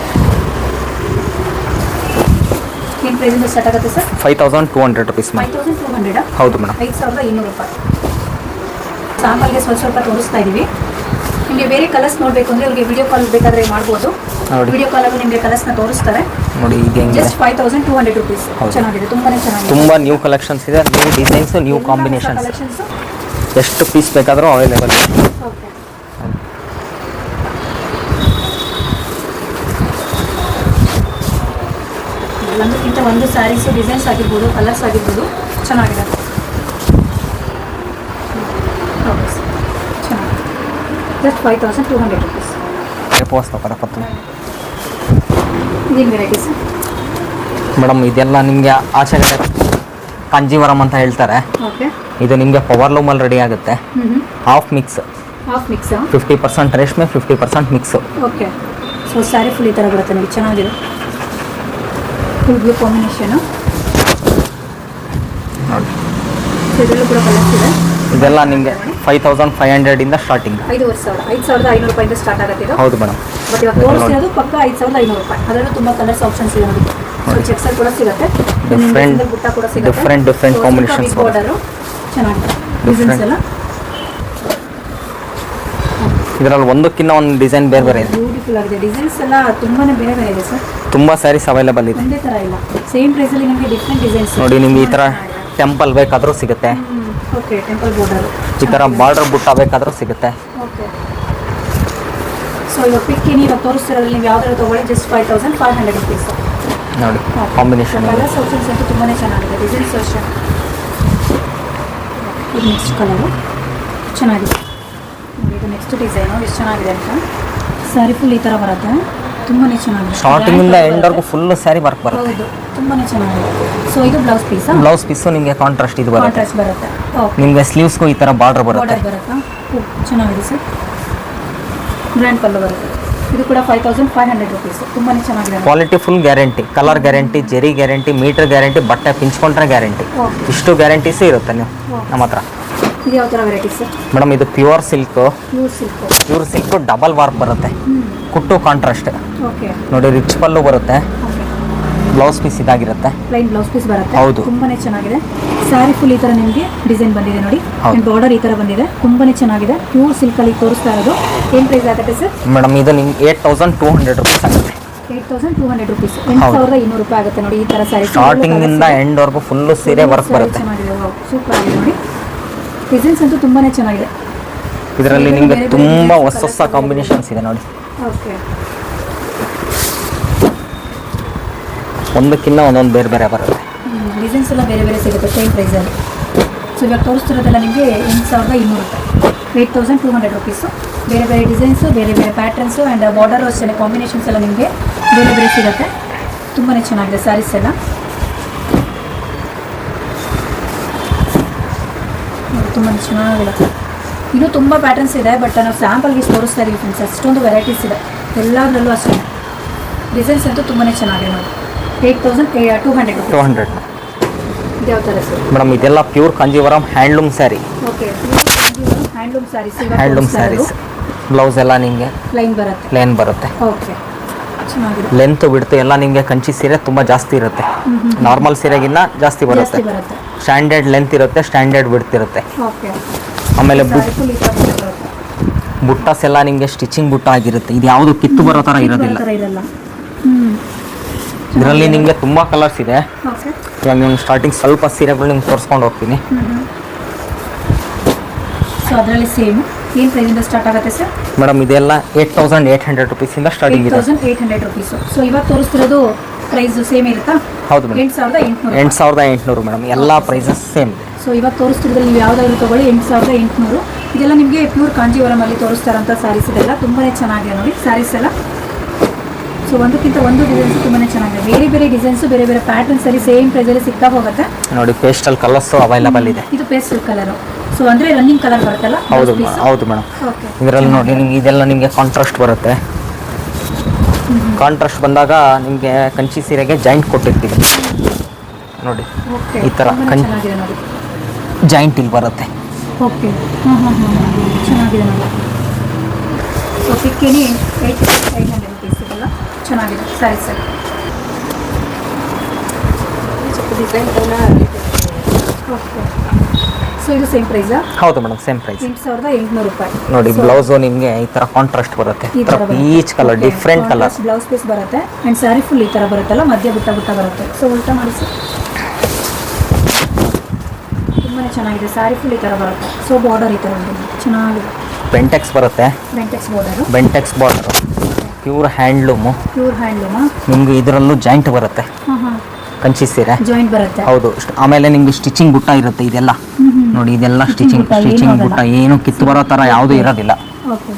ಏನು ಪ್ರೈಸ್ ಸ್ಟಾರ್ಟ್ ಆಗುತ್ತೆ sir? Five thousand two hundred rupees five thousand two hundred ಹೌದು ಮೇಡಮ್. ಐದು ಸಾವಿರದ ಇನ್ನೂರು ರೂಪಾಯಿ. ಸ್ಯಾಂಪಲ್ಗೆ ಸ್ವಲ್ಪ ಸ್ವಲ್ಪ ತೋರಿಸ್ತಾ ಇದ್ದೀವಿ ನಿಮಗೆ ಬೇರೆ ಕಲರ್ಸ್ ನೋಡಬೇಕು ಅಂದರೆ ಅವ್ರಿಗೆ ವಿಡಿಯೋ ಕಾಲ್ ಬೇಕಾದರೆ ಮಾಡ್ಬೋದು. ನೋಡಿ. ವಿಡಿಯೋ ಅಲ್ಲಿ ನಿಮಗೆ ಕಲರ್ಸ್ನ ತೋರಿಸ್ತಾರೆ. ನೋಡಿ ಇದೆ ಹೆಂಗಿದೆ just five thousand two hundred rupees ಹೌದು. ಚೆನ್ನಾಗಿದೆ ತುಂಬಾ ಚೆನ್ನಾಗಿದೆ. ತುಂಬ ನ್ಯೂ ಕಲೆಕ್ಷನ್ಸ್ ಇದೆ new designs new combinations collections ಎಷ್ಟು ಪೀಸ್ ಬೇಕಾದರೂ ಅವೈಲೇಬಲ್ ಓಕೆ ಒಂದಕ್ಕಿಂತ ಒಂದು ಸ್ಯಾರೀಸು ಡಿಸೈನ್ಸ್ ಆಗಿರ್ಬೋದು ಕಲರ್ಸ್ ಆಗಿರ್ಬೋದು ಚೆನ್ನಾಗಿದೆ ಓಕೆ ಸರ್ ಚೆನ್ನಾಗಿದೆ just five thousand two hundred rupees post sir madam ಇದೆಲ್ಲ ನಿಮಗೆ ಆಚೆ ಕಡೆ ಕಾಂಜೀವರಂ ಅಂತ ಹೇಳ್ತಾರೆ. ಓಕೆ ಇದು ನಿಮಗೆ ಪವರ್ ಲೂಮಲ್ಲಿ ರೆಡಿ ಆಗುತ್ತೆ. ಹಾಫ್ ಮಿಕ್ಸ್ ಹಾಫ್ ಮಿಕ್ಸಾ ಫಿಫ್ಟಿ ಪರ್ಸೆಂಟ್ ರೇಷ್ಮೆ fifty percent mix okay so sari full ಈ ಥರ ಬರುತ್ತೆ ನೋಡಿ ಚೆನ್ನಾಗಿದೆ. ಫುಲ್ ಬ್ಲೂ ಕಾಂಬಿನೇಷನು ಇದೆಲ್ಲ ನಿಮಗೆ ಫೈವ್ ತೌಸಂಡ್ ಫೈವ್ ಹಂಡ್ರೆಡಿಂದ ಸ್ಟಾರ್ಟಿಂಗ್ ಐದೂವರೆ ಸಾವಿರ ಐದು ಸಾವಿರದ ಐನೂರು ರೂಪಾಯಿಂದ ಸ್ಟಾರ್ಟ್ ಆಗುತ್ತೆ ಇದು. ಹೌದು ಮೇಡಮ್ ಬಟ್ ಇವಾಗ ಪಕ್ಕ ಐದು ಸಾವಿರದ ಐನೂರು ರೂಪಾಯಿ. ಅದರಲ್ಲೂ ತುಂಬ ಕಲರ್ಸ್ ಆಪ್ಷನ್ಸ್ ಇದೆ ನೋಡಿ ಸೊ ಚೆಕ್ಸಲ್ಲಿ ಕೂಡ ಸಿಗುತ್ತೆ. Different- ನಿಮ್ಗೆ ಬುಟ್ಟ ಕೂಡ ಸಿಗುತ್ತೆ. different- different So, combinations ಸ್ವಲ್ಪ big border. ಚೆನ್ನಾಗಿದೆ. ಡಿಸೈನ್ಸ್ ಎಲ್ಲ. ಇದರಲ್ಲಿ ಒಂದಕ್ಕಿಂತ ಒಂದು ಡಿಸೈನ್ ಬೇರೆ ಬೇರೆ ಇದೆ. ಬ್ಯೂಟಿಫುಲ್ ಆಗಿದೆ. ಡಿಸೈನ್ಸ್ ಎಲ್ಲ ತುಂಬಾನೇ ಬೇರೆ ಬೇರೆ ಇದೆ ಸರ್ ತುಂಬ ಸ್ಯಾರೀಸ್ ಅವೈಲೇಬಲ್ ಇದೆ. ಒಂದೇ ಥರ ಇಲ್ಲ. ಸೇಮ್ ಪ್ರೈಸಲ್ಲಿ ನಿಮಗೆ ಡಿಫ್ರೆಂಟ್ ಡಿಸೈನ್ಸ್ ನೋಡಿ ನಿಮ್ಗೆ ಈ ತರ ಟೆಂಪಲ್ ಬೇಕಾದರೂ ಸಿಗುತ್ತೆ. ಈ ಥರ ಬಾರ್ಡರ್ ಬುಟ್ಟ ಬೇಕಾದರೂ ಸಿಗುತ್ತೆ. ನೋಡಿ ಕಾಂಬಿನೇಷನ್ ತುಂಬಾ ಚೆನ್ನಾಗಿದೆ ಡಿಸೈನ್ಸ್ ಅಷ್ಟೇ ಇದು ನೆಕ್ಸ್ಟ್ ಕಲರು ಚೆನ್ನಾಗಿದೆ. ಇದು ನೆಕ್ಸ್ಟ್ ಡಿಸೈನು ಎಷ್ಟು ಚೆನ್ನಾಗಿದೆ ಅಂತ. ಸ್ಯಾರಿ ಫುಲ್ ಈ ಥರ ಬರುತ್ತೆ. ತುಂಬಾ ಚೆನ್ನಾಗಿದೆ. ಸ್ಟಾರ್ಟಿಂಗ್ ಇಂದ ಎಂಡ್ ವರೆಗೂ ಫುಲ್ ಸ್ಯಾರಿ ವರ್ಕ್ ಬರುತ್ತೆ. ಹೌದು ತುಂಬಾ ಚೆನ್ನಾಗಿದೆ. ಸೊ ಇದು ಬ್ಲೌಸ್ ಪೀಸ್ ಬ್ಲೌಸ್ ಪೀಸ್ ನಿಮಗೆ ಕಾಂಟ್ರಾಸ್ಟ್ ಇದು ಬರುತ್ತೆ. ಕಾಂಟ್ರಾಸ್ಟ್ ಬರುತ್ತೆ. ಓಕೆ ನಿಮಗೆ ಸ್ಲೀವ್ಸ್ಗೂ ಈ ತರ ಬಾರ್ಡರ್ ಬರುತ್ತೆ. ಬಾರ್ಡರ್ ಬರುತ್ತಾ? ಓ, ಚೆನ್ನಾಗಿದೆ ಸರ್ ಬ್ರ್ಯಾಂಡ್ ಪಲ್ಲು ಬರುತ್ತೆ. ಇದು ಕೂಡ five thousand five hundred rupees ತುಂಬಾ ಚೆನ್ನಾಗಿದೆ. Quality full guarantee colour guarantee zari guarantee metre guarantee ಬಟ್ಟೆ ಪಿಂಚ್ಕೊಂಡ್ರೆ ಗ್ಯಾರಂಟಿ ಇಷ್ಟು ಗ್ಯಾರಂಟೀಸು ಇರುತ್ತೆ ನೀವು. ನಮ್ಮ ಹತ್ರ. ಇದು ಯಾವ ಥರ ವೆರೈಟಿ ಸರ್? ಮೇಡಮ್ ಇದು pure silk pure silk pure silk double warp ಬರುತ್ತೆ. ಕುಟ್ಟು ಕಾಂಟ್ರಾಸ್ಟ್ ಓಕೆ ನೋಡಿ ರಿಚ್ ಪಲ್ಲು ಬರುತ್ತೆ. ಬ್ಲೌಸ್ ಪೀಸ್ ಇದಾಗಿರುತ್ತೆ. ಪ್ಲೈನ್ ಬ್ಲೌಸ್ ಪೀಸ್ ಬರುತ್ತೆ. ಹೌದು. ತುಂಬಾನೇ ಚೆನ್ನಾಗಿದೆ. ಸ್ಯಾರಿ ಫುಲ್ ಈ ತರ ನಿಮಗೆ ಡಿಸೈನ್ ಬಂದಿದೆ ನೋಡಿ. ಬಾರ್ಡರ್ ಈ ತರ ಬಂದಿದೆ. ತುಂಬಾನೇ ಚೆನ್ನಾಗಿದೆ. ಪ್ಯೂರ್ ಸಿಲ್ಕ್ ಅಲ್ಲಿ ತೋರಿಸ್ತಾ ಇರೋದು. ಏನ್ ಪ್ರೈಸ್ ಆಗುತ್ತೆ ಸರ್? ಮೇಡಮ್ ಇದು ನಿಮ್ಗೆ eight thousand two hundred rupees ಆಗುತ್ತೆ. Eight thousand two hundred rupees ಎಂಟು ಸಾವಿರದ ಇನ್ನೂರು ರೂಪಾಯಿ ಆಗುತ್ತೆ ನೋಡಿ ಈ ತರ ಸ್ಯಾರಿ ಎಂಡ್ ವರೆಗೂ ಫುಲ್ ಸೀರೆ ವರ್ಕ್ ಬರುತ್ತೆ. ಚೆನ್ನಾಗಿದೆ. ಸೂಪರ್ ಆಗಿದೆ ನೋಡಿ. ಡಿಸೈನ್ಸ್ ಅಂತೂ ತುಂಬಾನೇ ಚೆನ್ನಾಗಿದೆ. ಇದರಲ್ಲಿ ನಿಮಗೆ ತುಂಬಾ ಹೊಸ ಹೊಸ ಕಾಂಬಿನೇಷನ್ಸ್ ಇದೆ ನೋಡಿ. ಓಕೆ ಒಂದಕ್ಕಿಂತ ಒಂದೊಂದು ಬೇರೆ ಬೇರೆ ಬರುತ್ತೆ. ಡಿಸೈನ್ಸ್ ಎಲ್ಲ ಬೇರೆ ಬೇರೆ ಸಿಗುತ್ತೆ ಸೇಮ್ ಪ್ರೈಸಲ್ಲಿ ಸೊ ಇವಾಗ ತೋರಿಸ್ತಿರೋದೆಲ್ಲ ನಿಮಗೆ ಎಂಟು ಸಾವಿರದ ಇನ್ನೂರು ರೂಪಾಯಿ. Eight thousand two hundred rupees ಬೇರೆ ಬೇರೆ ಡಿಸೈನ್ಸು ಬೇರೆ ಬೇರೆ ಪ್ಯಾಟರ್ನ್ಸು ಆ್ಯಂಡ್ ಬಾರ್ಡರ್ ಅಷ್ಟೇ ಕಾಂಬಿನೇಷನ್ಸ್ ಎಲ್ಲ ನಿಮಗೆ ಬೇರೆ ಬೇರೆ ಸಿಗುತ್ತೆ. ತುಂಬಾ ಚೆನ್ನಾಗಿದೆ ಸ್ಯಾರೀಸ್ ಎಲ್ಲ. ತುಂಬ ಚೆನ್ನಾಗಿದೆ. ಇನ್ನೂ ತುಂಬ ಪ್ಯಾಟರ್ನ್ಸ್ ಇದೆ ಬಟ್ ನಾನು ಸ್ಯಾಂಪಲ್ಗೆ ತೋರಿಸ್ತಾ ಇದ್ದೀವಿ ಫ್ರೆಂಡ್ಸ್ ಅಷ್ಟೊಂದು ವೆರೈಟೀಸ್ ಇದೆ. ಎಲ್ಲದರಲ್ಲೂ ಅಷ್ಟೇ. ಡಿಸೈನ್ಸ್ ಅಂತೂ ತುಂಬಾ ಚೆನ್ನಾಗಿದೆ ನೋಡಿ. Eight thousand two hundred two hundred ಯಾವ ಥರ ಸರ್? ಮೇಡಮ್ ಇದೆಲ್ಲ pure Kanjeevaram handloom sari okay handloom saris handloom saris blouse ಎಲ್ಲ ನಿಮಗೆ ಲೈನ್ ಬರುತ್ತೆ. ಲೈನ್ ಬರುತ್ತೆ. ಓಕೆ. ಚೆನ್ನಾಗಿದೆ ಲೆಂತ್ ಬಿಡ್ತು ಎಲ್ಲ ನಿಮಗೆ ಕಂಚಿ ಸೀರೆ ತುಂಬ ಜಾಸ್ತಿ ಇರುತ್ತೆ. ನಾರ್ಮಲ್ ಸೀರೆಗಿನ್ನ ಜಾಸ್ತಿ ಬರುತ್ತೆ. ಸ್ಟ್ಯಾಂಡರ್ಡ್ ಲೆಂತ್ ಇರುತ್ತೆ ಸ್ಟ್ಯಾಂಡರ್ಡ್ ಬಿಡ್ತಿರುತ್ತೆ ಆಮೇಲೆ ಬುಟ್ಟಾಸ್ ಎಲ್ಲ ನಿಮಗೆ ಸ್ಟಿಚಿಂಗ್ ಬುಟ್ಟ ಆಗಿರುತ್ತೆ. ಇದು ಯಾವುದು ಕಿತ್ತು ಬರೋ ಥರ ಇರೋದಿಲ್ಲ. ಇದರಲ್ಲಿ ನಿಮಗೆ ತುಂಬ ಕಲರ್ಸ್ ಇದೆ. ಇವಾಗ ನಿಮ್ಗೆ ಸ್ಟಾರ್ಟಿಂಗ್ ಸ್ವಲ್ಪ ಸೀರೆಗಳು ನಿಮ್ಗೆ ತೋರಿಸ್ಕೊಂಡು ಹೋಗ್ತೀನಿ. ಸೊ ಅದರಲ್ಲಿ ಸೇಮ್ ಏನು ಪ್ರೈಸಿಂದ ಸ್ಟಾರ್ಟ್ ಆಗುತ್ತೆ ಸರ್ ಮೇಡಮ್ ಇದೆಲ್ಲ ಏಟ್ ತೌಸಂಡ್ ಏಟ್ ಹಂಡ್ರೆಡ್ ರುಪೀಸಿಂದ ಸ್ಟಾರ್ಟಿಂಗ್ ಇದೆ. Thousand eight hundred rupees so ಇವಾಗ ತೋರಿಸ್ತಿರೋದು ಪ್ರೈಸ್ ಸೇಮ್ ಇರುತ್ತಾ? ಹೌದು ಮೇಡಮ್ ಎಂಟು ಸಾವಿರದ ಎಂಟುನೂರು ಎಂಟು ಸಾವಿರದ ಎಂಟುನೂರು ಮೇಡಮ್ ಎಲ್ಲ ಪ್ರೈಸಸ್ ಸೇಮ್ ಸೊ ಇವಾಗ ತೋರಿಸ್ತಿರೋದ್ರಲ್ಲಿ ನೀವು ಯಾವುದಾದ್ರು ತೊಗೊಳ್ಳಿ ಎಂಟು ಸಾವಿರದ ಎಂಟುನೂರು. ಇದೆಲ್ಲ ನಿಮಗೆ ಪ್ಯೂರ್ ಕಾಂಜೀವರಮಲ್ಲಿ ತೋರಿಸ್ತಾರಂಥ ಸ್ಯಾರೀಸ್ ಇದೆಲ್ಲ. ತುಂಬಾ ಚೆನ್ನಾಗಿದೆ ನೋಡಿ. ಸ್ಯಾರೀಸ್ ಎಲ್ಲ ಸೊ ಒಂದಕ್ಕಿಂತ ಒಂದು ಡಿಸೈನ್ಸ್ ತುಂಬಾ ಚೆನ್ನಾಗಿದೆ. ಬೇರೆ ಬೇರೆ ಡಿಸೈನ್ಸ್ ಬೇರೆ ಬೇರೆ ಪ್ಯಾಟರ್ನ್ಸ್ ಅಲ್ಲಿ ಸೇಮ್ ಪ್ರೈಸ್ ಅಲ್ಲಿ ಸಿಗ್ತಾ ಹೋಗುತ್ತೆ. ನೋಡಿ ಪೇಸ್ಟಲ್ ಕಲರ್ಸ್ ಅವೈಲಬಲ್ ಇದೆ. ಇದು ಪೇಸ್ಟಲ್ ಕಲರ್ ಸೊ ಅಂದ್ರೆ ರನ್ನಿಂಗ್ ಕಲರ್ ಬರುತ್ತಲ್ಲ? ಹೌದು ಹೌದು ಮೇಡಮ್ ಓಕೆ ಇದರಲ್ಲಿ ನೋಡಿ ನಿಮ್ಗೆ ಇದೆಲ್ಲ ನಿಮಗೆ ಕಾಂಟ್ರಾಸ್ಟ್ ಬರುತ್ತೆ. ಕಾಂಟ್ರಾಸ್ಟ್ ಬಂದಾಗ ನಿಮಗೆ ಕಂಚಿ ಸೀರೆಗೆ ಜಾಯಿಂಟ್ ಕೊಟ್ಟಿರ್ತೀವಿ. ನೋಡಿ ಈ ಥರ ಕಂಚಿ ಚೆನ್ನಾಗಿದೆ ನೋಡಿ. ಜಾಯಿಂಟ್ ಇಲ್ಲಿ ಬರುತ್ತೆ. ಓಕೆ ಚೆನ್ನಾಗಿದೆ ನೋಡಿ. ಸೊ ಪಿಕ್ಕೇನಿ ಏಯ್ಟ್ ಹಂಡ್ರೆಡ್ ಚೆನ್ನಾಗಿದೆ ಸರಿ ಸರಿ ಓಕೆ ಸೊ ಇದು ಸೇಮ್ ಪ್ರೈಸಾ ಹೌದು ಮೇಡಮ್ ಸೇಮ್ ಪ್ರೈಸ್ ಎಂಟು ಸಾವಿರದ ಎಂಟುನೂರು ರೂಪಾಯಿ ನೋಡಿ So, ಬ್ಲೌಸು ನಿಮಗೆ ಈ ಥರ ಕಾಂಟ್ರಾಸ್ಟ್ ಬರುತ್ತೆ ಈ ಥರ peach colour different colour blouse piece ಬರುತ್ತೆ ಆ್ಯಂಡ್ ಸ್ಯಾರಿ ಫುಲ್ ಈ ಥರ ಬರುತ್ತಲ್ಲ ಮಧ್ಯ ಬುಟ್ಟ ಬುಟ್ಟ ಬರುತ್ತೆ ಸೊ ಉಲ್ಟಾ ಮಾಡಿ ಸರ್ ತುಂಬಾ ಚೆನ್ನಾಗಿದೆ ಸ್ಯಾರಿ ಫುಲ್ ಈ ಥರ ಬರುತ್ತೆ ಸೊ ಬಾರ್ಡರ್ ಈ ಥರ ఉంటుంది ಚೆನ್ನಾಗಿದೆ ಬೆಂಟೆಕ್ಸ್ ಬರುತ್ತೆ Bentex border Bentex border pure handloom pure ಹ್ಯಾಂಡ್ಲೂಮಾ ನಿಮ್ಗೆ ಇದರಲ್ಲೂ ಜಾಯಿಂಟ್ ಬರುತ್ತೆ. ಹಾಂ ಹಾಂ. ಕಂಚಿ ಸೀರೆ ಜಾಯಿಂಟ್ ಬರುತ್ತೆ. ಹೌದು. ಆಮೇಲೆ ನಿಮ್ಗೆ ಸ್ಟಿಚಿಂಗ್ ಬುಟ್ಟ ಇರುತ್ತೆ ಇದೆಲ್ಲ. ನೋಡಿ ಇದೆಲ್ಲ *laughs* ಸ್ಟಿಚಿಂಗ್ ಸ್ಟಿಚಿಂಗ್ ಗುಟ್ಟ ಬುಟ್ಟ ಏನು ಕಿತ್ತು ಬರೋ ಥರ ಯಾವುದೂ ಇರೋದಿಲ್ಲ. ಓಕೆ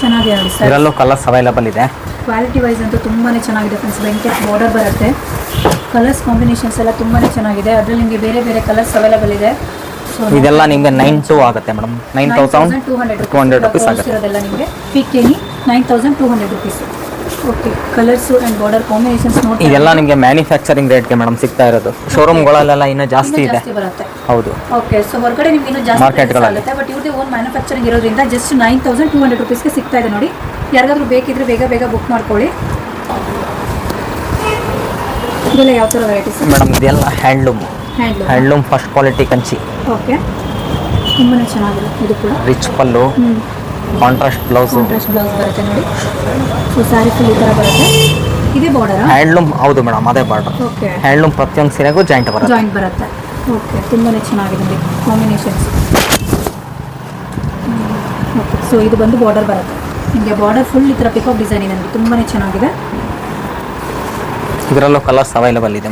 ಚೆನ್ನಾಗಿದೆ ನೋಡಿ ಸರ್. ಇದರಲ್ಲೂ ಕಲರ್ಸ್ ಅವೈಲಬಲ್ ಇದೆ. ಕ್ವಾಲಿಟಿ ವೈಸ್ ಅಂತೂ ತುಂಬಾ ಚೆನ್ನಾಗಿದೆ ಫ್ರೆಂಡ್ಸ್ ವೆಂಕಟ್ ಬಾರ್ಡರ್ ಬರುತ್ತೆ. ಕಲರ್ಸ್ ಕಾಂಬಿನೇಷನ್ಸ್ ಎಲ್ಲ ತುಂಬಾ ಚೆನ್ನಾಗಿದೆ. ಅದರಲ್ಲಿ ನಿಮಗೆ ಬೇರೆ ಬೇರೆ ಕಲರ್ಸ್ ಅವೈಲೇಬಲ್ ಇದೆ. ಇದೆಲ್ಲ ನಿಮಗೆ ನೈನ್ ಟು ಆಗುತ್ತೆ madam nine thousand two hundred two hundred rupees ಆಗುತ್ತೆ. ನಿಮಗೆ. Pick any nine thousand two hundred rupees. Okay colours and border combinations ನೋಡಿ ಇದೆಲ್ಲ ನಿಮಗೆ ಮ್ಯಾನುಫ್ಯಾಕ್ಚರಿಂಗ್ ರೇಟ್ಗೆ ಮೇಡಮ್ ಸಿಗ್ತಾ ಇರೋದು. ಶೋರೂಮ್ಗಳಲ್ಲೆಲ್ಲ ಇನ್ನೂ ಜಾಸ್ತಿ ಇದೆ. ಜಾಸ್ತಿ ಬರುತ್ತೆ. ಹೌದು. ಓಕೆ ಸೊ ಹೊರಗಡೆ ನಿಮ್ಗೆ ಇನ್ನೂ ಜಾಸ್ತಿ Market prices ಗಳಲ್ಲಿ. ಆಗುತ್ತೆ ಬಟ್ ಇವ್ರದ್ದು ಓನ್ ಮ್ಯಾನುಫ್ಯಾಕ್ಚರಿಂಗ್ ಇರೋದ್ರಿಂದ just nine thousand two hundred ರುಪೀಸ್ಗೆ ಸಿಗ್ತಾ ಇದೆ ನೋಡಿ. ಯಾರಿಗಾದ್ರೂ ಬೇಕಿದ್ರೆ ಬೇಗ ಬೇಗ ಬುಕ್ ಮಾಡ್ಕೊಳ್ಳಿ. ಇದೆಲ್ಲ ಯಾವ ಥರ ವೆರೈಟೀಸ್ ಮೇಡಮ್ ಇದೆಲ್ಲ handloom handloom handloom first quality Kanchi. Okay ತುಂಬಾ ಚೆನ್ನಾಗಿದೆ. ಇದು ಕೂಡ. Rich pallu. Contrast blouse contrast blouse ಬರುತ್ತೆ ನೋಡಿ. ಸೊ ಸ್ಯಾರಿ ಫುಲ್ ಈ ಥರ ಬರುತ್ತೆ. ಇದೇ ಬಾರ್ಡರ್ ಹ್ಯಾಂಡ್ಲೂಮ್ ಹೌದು ಮೇಡಮ್ ಅದೇ ಬಾರ್ಡರ್ ಓಕೆ ಹ್ಯಾಂಡ್ಲೂಮ್ ಪ್ರತಿಯೊಂದು ಸೀರೆಗೂ ಜಾಯಿಂಟ್ ಬರುತ್ತೆ. ಜಾಯಿಂಟ್ ಬರುತ್ತೆ. ಓಕೆ ತುಂಬಾ ಚೆನ್ನಾಗಿದೆ ನೋಡಿ ಕಾಂಬಿನೇಷನ್ಸ್ ಓಕೆ ಸೊ ಇದು ಬಂದು ಬಾರ್ಡರ್ ಬರುತ್ತೆ. ನಿಮಗೆ ಬಾರ್ಡರ್ ಫುಲ್ ಈ ಥರ ಪಿಕಪ್ ಡಿಸೈನ್ ಇದೆ ನೋಡಿ ತುಂಬಾ ಚೆನ್ನಾಗಿದೆ. ಇದರಲ್ಲೂ ಕಲರ್ಸ್ ಅವೈಲೇಬಲ್ ಇದೆ.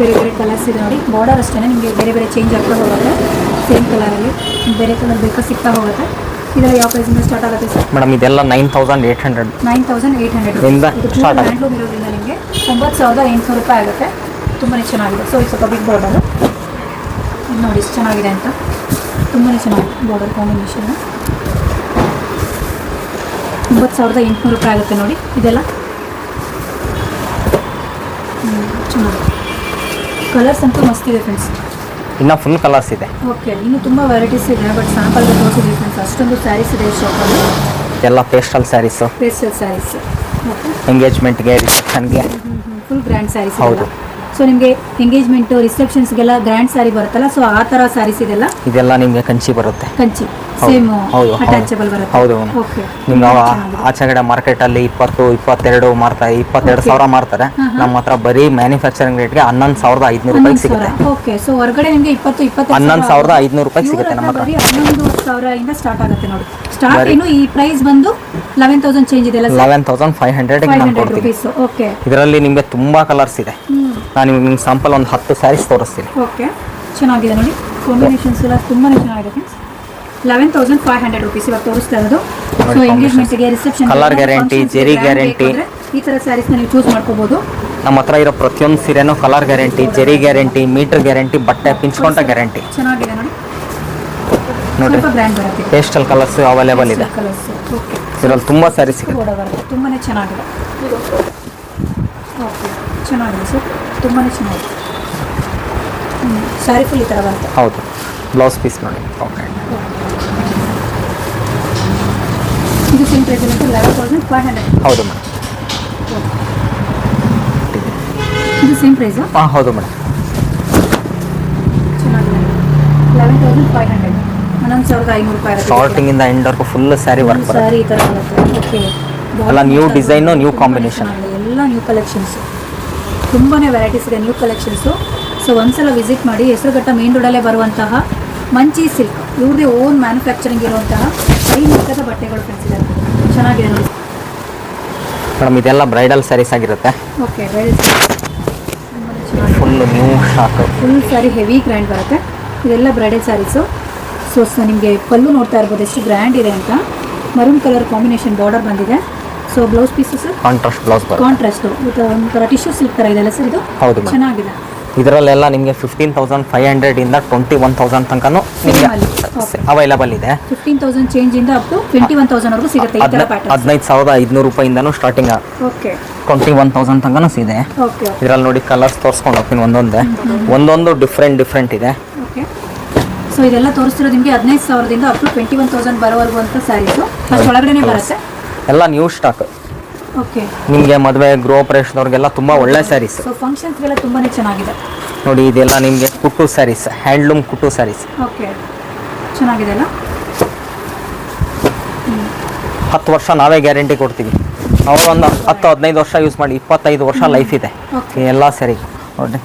ಬೇರೆ ಬೇರೆ ಕಲರ್ಸ್ ಇದೆ ನೋಡಿ. ಬಾರ್ಡರ್ ಅಷ್ಟೇ ನಿಮಗೆ ಬೇರೆ ಬೇರೆ ಚೇಂಜ್ ಆಗ್ತಾ ಹೋಗುತ್ತೆ. ಸೇಮ್ ಕಲರಲ್ಲಿ ಬೇರೆ ಕಲರ್ ಬೇಕಾ ಸಿಗ್ತಾ ಹೋಗುತ್ತೆ. ಇದೆಲ್ಲ ಯಾವ ಪ್ರೈಸಿಂದ ಸ್ಟಾರ್ಟ್ ಆಗುತ್ತೆ ಸರ್? ಮೇಡಮ್ ಇದೆಲ್ಲ nine thousand eight hundred nine thousand eight hundred ಇಂದ ಸ್ಟಾರ್ಟ್ ಆಗುತ್ತೆ. ಇರೋದ್ರಿಂದ ನಿಮಗೆ ಒಂಬತ್ತು ಸಾವಿರದ ಎಂಟುನೂರು ರೂಪಾಯಿ ಆಗುತ್ತೆ. ತುಂಬಾ ಚೆನ್ನಾಗಿದೆ. ಸೊ ಇದು ಸ್ವಲ್ಪ ಬಿಗ್ ಬಾರ್ಡರ್ ಇದು ನೋಡಿ ಇಷ್ಟು ಚೆನ್ನಾಗಿದೆ ಅಂತ. ತುಂಬಾ ಚೆನ್ನಾಗಿದೆ ಬಾರ್ಡರ್ ಕಾಂಬಿನೇಷನ್ ಒಂಬತ್ತು ಸಾವಿರದ ಎಂಟುನೂರು ರೂಪಾಯಿ ಆಗುತ್ತೆ ನೋಡಿ. ಇದೆಲ್ಲ? ಹ್ಞೂ ಚೆನ್ನಾಗಿದೆ. ಕಲರ್ಸ್ ಅಂತೂ ಮಸ್ತ್ ಇದೆ ಫ್ರೆಂಡ್ಸ್ ಇನ್ನು ಫುಲ್ ಕಲರ್ಸ್ ಇದೆ. ಓಕೆ ಇನ್ನು ತುಂಬ ವೆರೈಟೀಸ್ ಇದೆ ಬಟ್ ಸ್ಯಾಂಪಲ್ ತೋರಿಸಿದ್ವಿ ಫ್ರೆಂಡ್ಸ್ ಅಷ್ಟೊಂದು ಸ್ಯಾರೀಸ್ ಇದೆ ಶಾಪಲ್ಲಿ ಎಲ್ಲ ಪೇಸ್ಟಲ್ ಸ್ಯಾರೀಸು ಪೇಸ್ಟಲ್ ಸ್ಯಾರೀಸ್ ಎಂಗೇಜ್ಮೆಂಟ್ಗೆ ರಿಸೆಪ್ಷನ್ಗೆ ಫುಲ್ ಗ್ರ್ಯಾಂಡ್ ಸ್ಯಾರೀಸ್ ಹೌದು. ಸೊ ನಿಮಗೆ ಎಂಗೇಜ್ಮೆಂಟು ರಿಸೆಪ್ಷನ್ಸ್ಗೆಲ್ಲ ಗ್ರ್ಯಾಂಡ್ ಸಾರಿ ಬರುತ್ತಲ್ಲ ಸೊ ಆ ಥರ ಸ್ಯಾರೀಸ್ ಇದೆಲ್ಲ? ಇದೆಲ್ಲ ನಿಮಗೆ ಕಂಚಿ ಬರುತ್ತೆ. ಕಂಚಿ ಸೇಮ್ ಹೌದು. ಅಟ್ಯಾಚಬಲ್ ಬರುತ್ತೆ. ಹೌದು. ಓಕೆ ನಿಮ್ಗೆ ಅವ ಮಾರ್ಕೆಟ್ ಅಲ್ಲಿ ಇಪ್ಪತ್ತು ಇಪ್ಪತ್ತೆರಡು ಮಾರ್ತಾರೆ ಇಪ್ಪತ್ತೆರಡು. ಸಾವಿರ ಮಾರ್ತಾರೆ. ನಮ್ಮ ಹತ್ರ ಬರೀ ಮ್ಯಾನುಫ್ಯಾಕ್ಚರಿಂಗ್ ರೇಟ್ಗೆ ಹನ್ನೊಂದು ಸಾವಿರದ ಐದುನೂರು ರೂಪಾಯಿ ಸಿಗುತ್ತೆ. ಓಕೆ ಸೊ ಹೊರಗಡೆ ನಿಮಗೆ ಇಪ್ಪತ್ತು ಇಪ್ಪತ್ತು ಹನ್ನೊಂದು ಸಾವಿರದ ಐದುನೂರು ರೂಪಾಯಿ ಸಿಗುತ್ತೆ ನಮ್ಮ ಹತ್ರ. ಬರೀ ಹನ್ನೊಂದು ಸಾವಿರದಿಂದ ಸ್ಟಾರ್ಟ್ ಆಗುತ್ತೆ ನೋಡಿ. ಸ್ಟಾರ್ಟ್ ಏನು ಈ ಪ್ರೈಸ್ ಬಂದು ಲೆವೆನ್ ತೌಸಂಡ್ ಚೇಂಜ್ ಇದೆಲ್ಲ ಲೆವೆನ್ ತೌಸಂಡ್ ಫೈವ್ ನಾನು ಹಂಡ್ರೆಡ್ ಕೊಡ್ತೀನಿ. ಓಕೆ ಇದರಲ್ಲಿ ನಿಮಗೆ ತುಂಬಾ ಕಲರ್ಸ್ ಇದೆ. ನಾನು ನಿಮ್ಗೆ ನಿಮ್ಗೆ ಸ್ಯಾಂಪಲ್ ಒಂದು ಹತ್ತು ಸ್ಯಾರೀಸ್ ತೋರಿಸ್ತೀನಿ. ಓಕೆ ಚೆನ್ನಾಗಿದೆ ನೋಡಿ. ಕಾಂಬಿನೇಷನ್ಸ್ ಎಲ್ಲ ತುಂಬಾ ಚೆನ್ನಾಗಿದೆ friends eleven thousand five hundred rupees ಇವಾಗ ತೋರಿಸ್ತಾ ಇರೋದು. So. ಎಂಗೇಜ್ಮೆಂಟ್ಗೆ reception colour guarantee zari guarantee ಈ ಥರ ಸ್ಯಾರೀಸ್ನ ನೀವು ಚೂಸ್ ಮಾಡ್ಕೋಬೋದು. ನಮ್ಮ ಹತ್ರ ಇರೋ ಪ್ರತಿಯೊಂದು ಸೀರೆನೂ colour guarantee zari guarantee metre guarantee ಬಟ್ಟೆ ಪಿಂಚ್ಕೊಂಡ ಗ್ಯಾರಂಟಿ ಚೆನ್ನಾಗಿದೆ ನೋಡಿ. ನೋಡಿ ಸ್ವಲ್ಪ ಬ್ರ್ಯಾಂಡ್ ಬರುತ್ತೆ. ಪೇಸ್ಟಲ್ ಕಲರ್ಸ್ ಅವೈಲೇಬಲ್ ಇದೆ. ಇದರಲ್ಲಿ ತುಂಬ ಸ್ಯಾರೀಸ್ ತುಂಬಾ ಚೆನ್ನಾಗಿದೆ. ಓಕೆ ಚೆನ್ನಾಗಿದೆ ಸರ್ ತುಂಬಾ ಚೆನ್ನಾಗಿದೆ ಸ್ಯಾರಿ ಫುಲ್ ಈ ಥರ ಬರುತ್ತೆ. ಹೌದು ಬ್ಲೌಸ್ ಪೀಸ್ ನೋಡಿ. ಓಕೆ ಇದು Singh price eleven thousand five hundred ಹೌದು ಮೇಡಮ್ ಇದು ಸೇಮ್ ಪ್ರೈಸು ಹಾಂ ಹೌದು ಮೇಡಮ್ ಚೆನ್ನಾಗಿದೆ. ಲೆವೆನ್ ತೌಸಂಡ್ ಫೈವ್ ಹಂಡ್ರೆಡ್ ಹನ್ನೊಂದು ಸಾವಿರದ ಐನೂರು ರೂಪಾಯಿ ಸ್ಟಾರ್ಟಿಂಗಿಂದ ಎಂಡ್ವರೆಗೂ ಫುಲ್ ಸ್ಯಾರಿ ವರ್ಕ್ ಬರುತ್ತೆ ಸ್ಯಾರಿ ಈ ಥರ ಬರುತ್ತೆ. ಓಕೆ ಎಲ್ಲ ನ್ಯೂ ಡಿಸೈನು ನ್ಯೂ ಕಾಂಬಿನೇಷನ್ ಎಲ್ಲ ನ್ಯೂ ಕಲೆಕ್ಷನ್ಸ್ ತುಂಬಾ ವೆರೈಟೀಸ್ ಇದೆ ನ್ಯೂ ಕಲೆಕ್ಷನ್ಸು ಸೊ ಒಂದ್ಸಲ ವಿಸಿಟ್ ಮಾಡಿ ಹೆಸರುಘಟ್ಟ ಮೇನ್ ರೋಡಲ್ಲೇ ಬರುವಂತಹ ಮಂಚಿ ಸಿಲ್ಕ್ ಇವ್ರದೇ ಓನ್ ಮ್ಯಾನುಫ್ಯಾಕ್ಚರಿಂಗ್ ಇರುವಂತಹ ಕೈ ಮುಖದ ಬಟ್ಟೆಗಳು ಕಳಿಸಿದ್ದಾರೆ ಚೆನ್ನಾಗಿದೆ ನೋಡಿ. ಮೇಡಮ್ ಇದೆಲ್ಲ ಬ್ರೈಡಲ್ ಸ್ಯಾರೀಸ್ ಆಗಿರುತ್ತೆ. ಓಕೆ ಬ್ರೈಡಲ್ ಫುಲ್ ನ್ಯೂ ಶಾಕ್ ಫುಲ್ ಸ್ಯಾರಿ ಹೆವಿ ಗ್ರ್ಯಾಂಡ್ ಬರುತ್ತೆ. ಇದೆಲ್ಲ ಬ್ರೈಡಲ್ ಸ್ಯಾರೀಸು ಸೊ ಸೊ ನಿಮಗೆ ಪಲ್ಲು ನೋಡ್ತಾ ಇರ್ಬೋದು ಎಷ್ಟು ಗ್ರ್ಯಾಂಡ್ ಇದೆ ಅಂತ. ಮರೂನ್ ಕಲರ್ ಕಾಂಬಿನೇಷನ್ ಬಾರ್ಡರ್ ಬಂದಿದೆ. So blouse pieces contrast blouse ಬರುತ್ತೆ. ಕಾಂಟ್ರಾಸ್ಟ್ ಒಂಥರ ಟಿಶ್ಯೂ ಸಿಲ್ಕ್ ಥರ ಇದೆಲ್ಲ ಸರ್ ಇದು? ಹೌದು ಚೆನ್ನಾಗಿದೆ. ಇದರಲ್ಲೆಲ್ಲ ನಿಮಗೆ ಫಿಫ್ಟೀನ್ ತೌಸಂಡ್ ಫೈವ್ ಹಂಡ್ರೆಡಿಂದ ಟ್ವೆಂಟಿ ಒನ್ ತೌಸಂಡ್ ತನಕನೂ ನಿಮಗೆ ಅಲ್ಲಿ. Okay. ಅವೈಲಬಲ್ ಇದೆ. ಫಿಫ್ಟೀನ್ ತೌಸಂಡ್ ಚೇಂಜ್ ಇಂದ up to twenty one thousand ವರೆಗೂ ಸಿಗುತ್ತೆ ಈ ಥರ ಪ್ಯಾಟರ್ನ್ ಹದಿನೈದು ಸಾವಿರದ ಐದುನೂರು ರೂಪಾಯಿಂದನೂ starting okay twenty one thousand ತನಕನೂ ಇದೆ ಓಕೆ ಇದರಲ್ಲಿ ನೋಡಿ ಕಲರ್ಸ್ ತೋರಿಸ್ಕೊಂಡು ಹೋಗ್ತೀನಿ ಒಂದೊಂದೇ. ಒಂದೊಂದು ಡಿಫ್ರೆಂಟ್ ಡಿಫ್ರೆಂಟ್ ಇದೆ. ಓಕೆ ಸೊ ಇದೆಲ್ಲ ತೋರಿಸ್ತಿರೋದು ನಿಮಗೆ ಹದಿನೈದು ಸಾವಿರದಿಂದ up to twenty one thousand ಬರೋವರೆಗೂ ಅಂತ ಸ್ಯಾರೀಸು ಅಷ್ಟೊಳಗಡೆ ಬರುತ್ತೆ. ಎಲ್ಲ ನ್ಯೂ ಸ್ಟಾಕ್ ಓಕೆ ನಿಮಗೆ ಮದುವೆ ಗೃಹ ಪ್ರವೇಶದವ್ರಿಗೆಲ್ಲ ತುಂಬ ಒಳ್ಳೆ ಸ್ಯಾರೀಸ್ ಸೊ ಫಂಕ್ಷನ್ಸ್ಗೆಲ್ಲ ತುಂಬಾ ಚೆನ್ನಾಗಿದೆ. ನೋಡಿ ಇದೆಲ್ಲ ನಿಮಗೆ ಕುಟ್ಟು ಸ್ಯಾರೀಸ್ ಹ್ಯಾಂಡ್ಲೂಮ್ ಕುಟ್ಟು ಸ್ಯಾರೀಸ್ ಓಕೆ ಚೆನ್ನಾಗಿದೆ ಅಲ್ಲ? ಹತ್ತು ವರ್ಷ ನಾವೇ ಗ್ಯಾರಂಟಿ ಕೊಡ್ತೀವಿ. ಅವರು ಒಂದು ಹತ್ತು ಹದಿನೈದು ವರ್ಷ ಯೂಸ್ ಮಾಡಿ ಇಪ್ಪತ್ತೈದು ವರ್ಷ ಲೈಫ್ ಇದೆ. ಎಲ್ಲ ಸರಿ ನೋಡಿ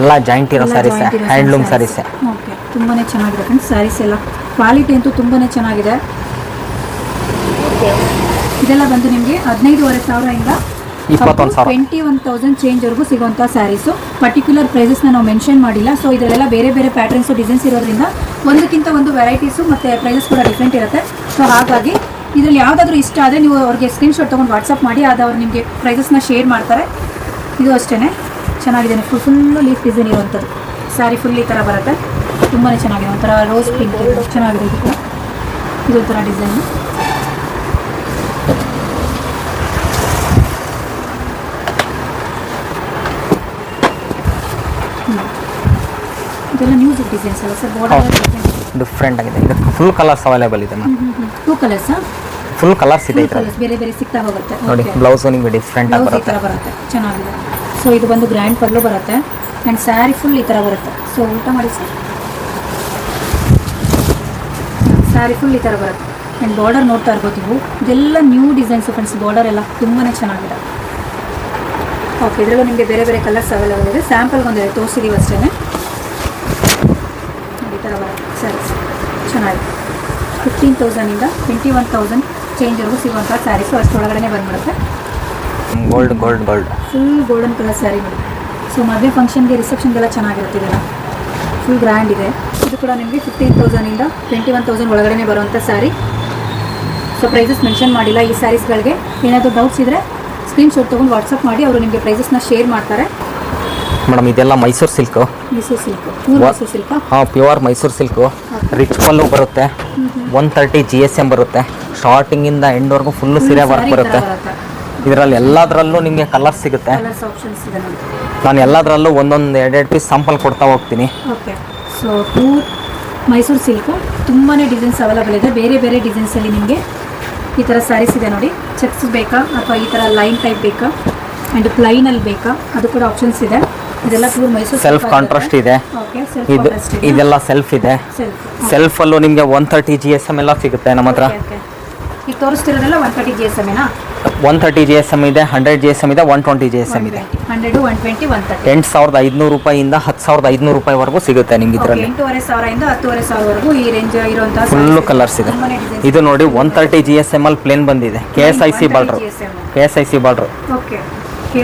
ಎಲ್ಲ ಜಾಯಿಂಟ್ ಇರೋ ಸ್ಯಾರೀಸ್ ಹ್ಯಾಂಡ್ಲೂಮ್ ಸ್ಯಾರೀಸ್ ಓಕೆ ತುಂಬಾ ಚೆನ್ನಾಗಿದೆ ಫ್ರೆಂಡ್ಸ್ ಸ್ಯಾರೀಸ್ ಎಲ್ಲ. ಕ್ವಾಲಿಟಿ ಅಂತೂ ತುಂಬಾನೇ ಚೆನ್ನಾಗಿದೆ. ಇದೆಲ್ಲ ಬಂದು ನಿಮಗೆ ಹದಿನೈದುವರೆ ಸಾವಿರದಿಂದ ಇಪ್ಪತ್ತೊಂದು ಸಾವಿರ. ಟ್ವೆಂಟಿ ಒನ್ ತೌಸಂಡ್ ಚೇಂಜ್ವರೆಗೂ ಸಿಗುವಂಥ ಸ್ಯಾರೀಸು ಪರ್ಟಿಕ್ಯುಲರ್ ಪ್ರೈಸಸ್ನ ನಾವು ಮೆನ್ಷನ್ ಮಾಡಿಲ್ಲ. ಸೊ ಇದರಲ್ಲೆಲ್ಲ ಬೇರೆ ಬೇರೆ ಪ್ಯಾಟರ್ನ್ಸು ಡಿಸೈನ್ಸ್ ಇರೋದ್ರಿಂದ ಒಂದಕ್ಕಿಂತ ಒಂದು ವೆರೈಟೀಸು ಮತ್ತು ಪ್ರೈಸಸ್ ಕೂಡ ಡಿಫ್ರೆಂಟ್ ಇರುತ್ತೆ. ಸೊ ಹಾಗಾಗಿ ಇದರಲ್ಲಿ ಯಾವುದಾದ್ರೂ ಇಷ್ಟ ಆದರೆ ನೀವು ಅವ್ರಿಗೆ ಸ್ಕ್ರೀನ್ಶಾಟ್ ತೊಗೊಂಡು ವಾಟ್ಸಪ್ ಮಾಡಿ ಅದು ಅವ್ರು ನಿಮಗೆ ಪ್ರೈಸಸ್ನ ಶೇರ್ ಮಾಡ್ತಾರೆ. ಇದು ಅಷ್ಟೇ ಚೆನ್ನಾಗಿದೆ ಫುಲ್ ಫುಲ್ಲು ಲೀಫ್ ಡಿಸೈನ್ ಇರುವಂಥದ್ದು ಸ್ಯಾರಿ ಫುಲ್ ಈ ಥರ ಬರುತ್ತೆ. ತುಂಬಾ ಚೆನ್ನಾಗಿದೆ. ಒಂಥರ ರೋಸ್ ಪಿಂಕ್ ಚೆನ್ನಾಗಿದೆ ಇದು ಕೂಡ. ಇದು ಒಂಥರ ಡಿಸೈನು ಇದೆಲ್ಲ ನ್ಯೂಸ್ ಡಿಸೈನ್ಸ್ ಅಲ್ಲ ಸರ್ ಬಾರ್ಡರ್. ಡಿಫ್ರೆಂಟ್ ಆಗಿದೆ. ಇದು ಫುಲ್ ಕಲರ್ಸ್ ಅವೈಲೇಬಲ್ ಇದೆ ma'am two colours full colours ಇದೆ ಕಲರ್ಸ್ ಬೇರೆ ಬೇರೆ ಸಿಗ್ತಾ ಹೋಗುತ್ತೆ. ನೋಡಿ ಬ್ಲೌಸ್ ನಿಮಗೆ ಡಿಫ್ರೆಂಟ್ ಆಗಿ ಬರುತ್ತೆ. ಬರುತ್ತೆ. ಚೆನ್ನಾಗಿದೆ. ಸೊ ಇದು ಬಂದು ಗ್ರ್ಯಾಂಡ್ ಪಲ್ಲು ಬರುತ್ತೆ. ಆ್ಯಂಡ್ ಸ್ಯಾರಿ ಫುಲ್ ಈ ಥರ ಬರುತ್ತೆ. ಸೊ ಊಟ ಮಾಡಿ ಸರ್ ಸ್ಯಾರಿ ಫುಲ್ ಈ ಥರ ಬರುತ್ತೆ. ಆ್ಯಂಡ್ ಬಾರ್ಡರ್ ನೋಡ್ತಾ ಇರ್ಬೋದು ನೀವು. ಇದೆಲ್ಲ ನ್ಯೂ ಡಿಸೈನ್ಸ್ ಫ್ರೆಂಡ್ಸ್ ಬಾರ್ಡರ್ ಎಲ್ಲ ತುಂಬಾ ಚೆನ್ನಾಗಿದೆ. ಓಕೆ ಇದರಲ್ಲೂ ನಿಮಗೆ ಬೇರೆ ಬೇರೆ ಕಲರ್ಸ್ ಅವೈಲೇಬಲ್ ಇದೆ. ಸ್ಯಾಂಪಲ್ಗೆ ಒಂದೆರಡು ತೋರಿಸಿದೀವಿ ಅಷ್ಟೇ ಈ ಥರ ಬರುತ್ತೆ ಸ್ಯಾರೀಸ್ ಚೆನ್ನಾಗಿದೆ ಫಿಫ್ಟೀನ್ ತೌಸಂಡಿಂದ ಟ್ವೆಂಟಿ ಒನ್ ತೌಸಂಡ್ ಚೇಂಜ್ವರೆಗೂ ಸಿಗುವಂಥ ಸ್ಯಾರೀಸು ಅಷ್ಟೊಳಗಡೆ ಬಂದ್ಬಿಡುತ್ತೆ. Gold gold gold full golden colour sari ನೋಡಿ ಸೊ ಮದುವೆ ಫಂಕ್ಷನ್ಗೆ ರಿಸೆಪ್ಷನ್ಗೆಲ್ಲ ಚೆನ್ನಾಗಿರುತ್ತೆ ಇದೆಲ್ಲ. ಫುಲ್ ಗ್ರ್ಯಾಂಡ್ ಇದೆ. ಇದು ಕೂಡ ನಿಮಗೆ ಫಿಫ್ಟೀನ್ ತೌಸಂಡಿಂದ ಟ್ವೆಂಟಿ ಒನ್ ತೌಸಂಡ್ ಒಳಗಡೆ ಬರುವಂಥ ಸ್ಯಾರಿ ಸೊ ಪ್ರೈಸಸ್ ಮೆನ್ಷನ್ ಮಾಡಿಲ್ಲ ಈ ಸ್ಯಾರೀಸ್ಗಳಿಗೆ ಏನಾದರೂ ಡೌಟ್ಸ್ ಇದ್ದರೆ ಸ್ಕ್ರೀನ್ಶಾಟ್ ತೊಗೊಂಡು ವಾಟ್ಸಪ್ ಮಾಡಿ ಅವರು ನಿಮಗೆ ಪ್ರೈಸಸ್ನ ಶೇರ್ ಮಾಡ್ತಾರೆ. ಮೇಡಮ್ ಇದೆಲ್ಲ Mysuru silk Mysuru silk pure? Mysuru ಸಿಲ್ಕಾ ಹಾಂ pure Mysuru silk rich pallu ಬರುತ್ತೆ. One thirty G S M ಬರುತ್ತೆ. ಸ್ಟಾರ್ಟಿಂಗಿಂದ ಎಂಡ್ವರೆಗೂ ಫುಲ್ಲು ಸೀರೆ ವರ್ಕ್ ಬರುತ್ತೆ. ಇದರಲ್ಲಿ ಎಲ್ಲದರಲ್ಲೂ ನಿಮಗೆ ಕಲರ್ ಸಿಗುತ್ತೆ. ನಾನು ಎಲ್ಲದರಲ್ಲೂ ಒಂದೊಂದು ಎರಡೆರಡು ಪೀಸ್ ಸಾಂಪಲ್ ಕೊಡ್ತಾ ಹೋಗ್ತೀನಿ. Okay so pure Mysuru silk ತುಂಬಾ ಡಿಸೈನ್ಸ್ ಅವೈಲೇಬಲ್ ಇದೆ. ಬೇರೆ ಬೇರೆ ಡಿಸೈನ್ಸಲ್ಲಿ ನಿಮಗೆ ಈ ಥರ ಸ್ಯಾರೀಸ್ ಇದೆ ನೋಡಿ. ಚೆಕ್ಸ್ ಬೇಕಾ? ಅಥವಾ ಈ ಥರ ಲೈನ್ ಟೈಪ್ ಬೇಕಾ? ಆ್ಯಂಡ್ ಪ್ಲೈನಲ್ಲಿ ಬೇಕಾ? ಅದು ಕೂಡ ಆಪ್ಷನ್ಸ್ ಇದೆ. ಸೆಲ್ಫ್ ಕಾಂಟ್ರಾಸ್ಟ್ ಇದೆ. ಇದು ಇದೆಲ್ಲ ಸೆಲ್ಫ್ ಇದೆ. ಸೆಲ್ಫ್ ಅಲ್ಲೂ ನಿಮಗೆ one thirty G S M ಎಲ್ಲ ಸಿಗುತ್ತೆ ನಮ್ಮ ಹತ್ರ. One thirty G S M ಇದೆ ಹಂಡ್ರೆಡ್ ಜಿ ಎಸ್ ಎಂ ಇದೆ one twenty G S M ಇದೆ. ಎಂಟು ಸಾವಿರದ ಐದುನೂರು ರೂಪಾಯಿಂದ ಹತ್ತು ಸಾವಿರದ ಐದುನೂರು ರೂಪಾಯಿವರೆಗೂ ಸಿಗುತ್ತೆ ನಿಮ್ಗೆ ಇದರಲ್ಲಿ. ಫುಲ್ಲು ಕಲರ್ಸ್ ಇದೆ. ಇದು. ನೋಡಿ one thirty G S M ಅಲ್ಲಿ ಪ್ಲೇನ್ ಬಂದಿದೆ. K S I C border K S I C border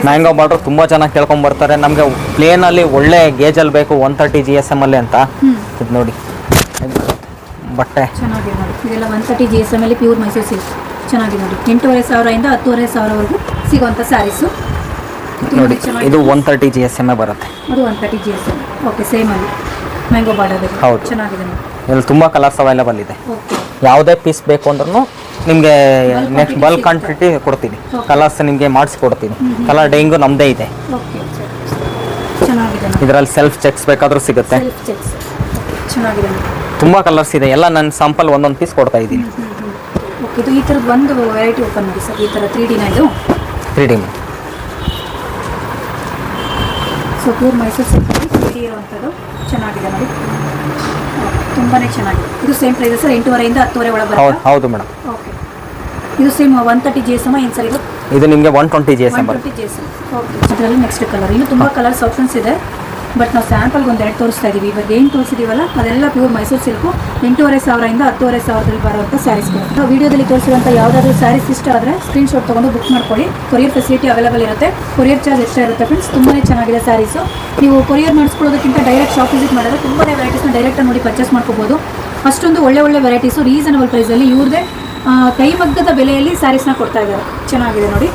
mango border ತುಂಬ ಚೆನ್ನಾಗಿ ಕೇಳ್ಕೊಂಡ್ ಬರ್ತಾರೆ. ನಮಗೆ ಪ್ಲೇನಲ್ಲಿ ಒಳ್ಳೆ ಗೇಜಲ್ಲಿ ಬೇಕು one thirty G S M ಅಲ್ಲಿ ಅಂತ. ಇದು ನೋಡಿ. ಬಟ್ಟೆ. ಚೆನ್ನಾಗಿದೆ ನೋಡಿ. ಇದೆಲ್ಲ one thirty G S M ಅಲ್ಲಿ ಪ್ಯೂರ್ ಮೈಸೂರು ಸಿಲ್ಕ್ ಚೆನ್ನಾಗಿದೆ ನೋಡಿ. ಎಂಟೂವರೆ ಸಾವಿರದಿಂದ ಹತ್ತುವರೆ ಸಾವಿರವರೆಗೂ ಸಿಗುವಂಥ ಸ್ಯಾರೀಸು ನೋಡಿ. ಇದು one thirty G S M ಬರುತ್ತೆ. ಅದು one thirty G S M okay same ಅಲ್ಲಿ. ಮ್ಯಾಂಗೋ ಬಾರ್ಡರ್ ಹೌದು. ಚೆನ್ನಾಗಿದೆ ನೋಡಿ. ಇಲ್ಲಿ ತುಂಬ ಕಲರ್ಸ್ ಅವೈಲೇಬಲ್ ಇದೆ. ಯಾವುದೇ ಪೀಸ್ ಬೇಕು ಅಂದ್ರೂ ನಿಮಗೆ ನೆಕ್ಸ್ಟ್ ಬಲ್ಕ್ ಕ್ವಾಂಟಿಟಿ ಕೊಡ್ತೀನಿ. ಕಲರ್ಸ್ ನಿಮಗೆ ಮಾಡಿಸ್ಕೊಡ್ತೀನಿ. ಕಲರ್ ಡೈಂಗು ನಮ್ಮದೇ ಇದೆ. ಇದರಲ್ಲಿ ಸೆಲ್ಫ್ ಚೆಕ್ಸ್ ಬೇಕಾದರೂ ಸಿಗುತ್ತೆ. ತುಂಬ ಕಲರ್ಸ್ ಇದೆ. ಎಲ್ಲ ನನ್ನ ಸ್ಯಾಂಪಲ್ ಒಂದೊಂದು ಪೀಸ್ ಕೊಡ್ತಾ ಇದ್ದೀನಿ. ಇದು ಈ ಥರದ್ದು ಒಂದು ವೆರೈಟಿ ಓಪನ್ ಮಾಡಿ ಸರ್. ಈ ಥರ ತ್ರೀ ಡಿನ ಇದು. Three D so pure Mysore silk three D ಇರುವಂಥದ್ದು ಚೆನ್ನಾಗಿದೆ ನೋಡಿ. ತುಂಬಾ ಚೆನ್ನಾಗಿದೆ. ಇದು ಸೇಮ್ ಪ್ರೈಸ್ ಸರ್ ಎಂಟೂವರೆಯಿಂದ ಹತ್ತುವರೆ ಒಳಗೆ ಹೌದು ಮೇಡಮ್ ಓಕೆ ಇದು same one thirty G S M ಏನು ಸರ್ ಇದು? ಇದು ನಿಮಗೆ one twenty G S M ಬರುತ್ತೆ. Twenty G S M okay ಅದರಲ್ಲಿ ನೆಕ್ಸ್ಟ್ ಕಲರ್ ಇನ್ನು ತುಂಬ ಕಲರ್ಸ್ ಆಪ್ಷನ್ಸ್ ಇದೆ. ಬಟ್ ನಾವು ಸ್ಯಾಂಪಲ್ಗೆ ಒಂದು ಎರಡು ತೋರಿಸ್ತಾ ಇದ್ದೀವಿ ಇವಾಗ ಏನು ತೋರಿಸಿದೀವಲ್ಲ ಅದೆಲ್ಲ ಪ್ಯೂರ್ ಮೈಸೂರು ಸಿಲ್ಕು ಎಂಟೂವರೆ ಸಾವಿರದಿಂದ ಹತ್ತುವರೆ ಸಾವಿರದಲ್ಲಿ ಬರುವಂಥ ಸ್ಯಾರೀಸ್ಗಳು ನಾವು ವಿಡಿಯೋದಲ್ಲಿ ತೋರಿಸಿರುವಂಥ ಯಾವುದಾದ್ರೂ ಸ್ಯಾರೀಸ್ ಇಷ್ಟ ಆದರೆ ಸ್ಕ್ರೀನ್ಶಾಟ್ ತೊಗೊಂಡು ಬುಕ್ ಮಾಡ್ಕೊಳ್ಳಿ. ಕೊರಿಯರ್ ಫೆಸಿಲಿಟಿ ಅವೈಲೇಬಲ್ ಇರುತ್ತೆ. ಕೊರಿಯರ್ ಚಾರ್ಜ್ ಎಕ್ಸ್ಟ್ರಾ ಇರುತ್ತೆ ಫ್ರೆಂಡ್ಸ್ ತುಂಬಾ ಚೆನ್ನಾಗಿದೆ ಸ್ಯಾರೀಸು ನೀವು ಕೊರಿಯರ್ ಮಾಡಿಸ್ಕೊಳ್ಳೋದಕ್ಕಿಂತ ಡೈರೆಕ್ಟ್ ಶಾಪ್ ವಿಸಿಟ್ ಮಾಡಿದ್ರೆ ತುಂಬಾ ವೆರೈಟೀಸ್ನ ಡೈರೆಕ್ಟಾಗಿ ನೋಡಿ ಪರ್ಚೇಸ್ ಮಾಡ್ಕೋಬೋದು. ಅಷ್ಟೊಂದು ಒಳ್ಳೆ ಒಳ್ಳೆ ವೆರೈಟೀಸು ರೀಸನಬಲ್ ಪ್ರೈಸಲ್ಲಿ ಇವ್ರದೇ. ಕೈಮಗ್ಗದ ಬೆಲೆಯಲ್ಲಿ ಸ್ಯಾರೀಸ್ನ ಕೊಡ್ತಾ ಇದ್ದಾರೆ. ಚೆನ್ನಾಗಿದೆ ನೋಡಿ.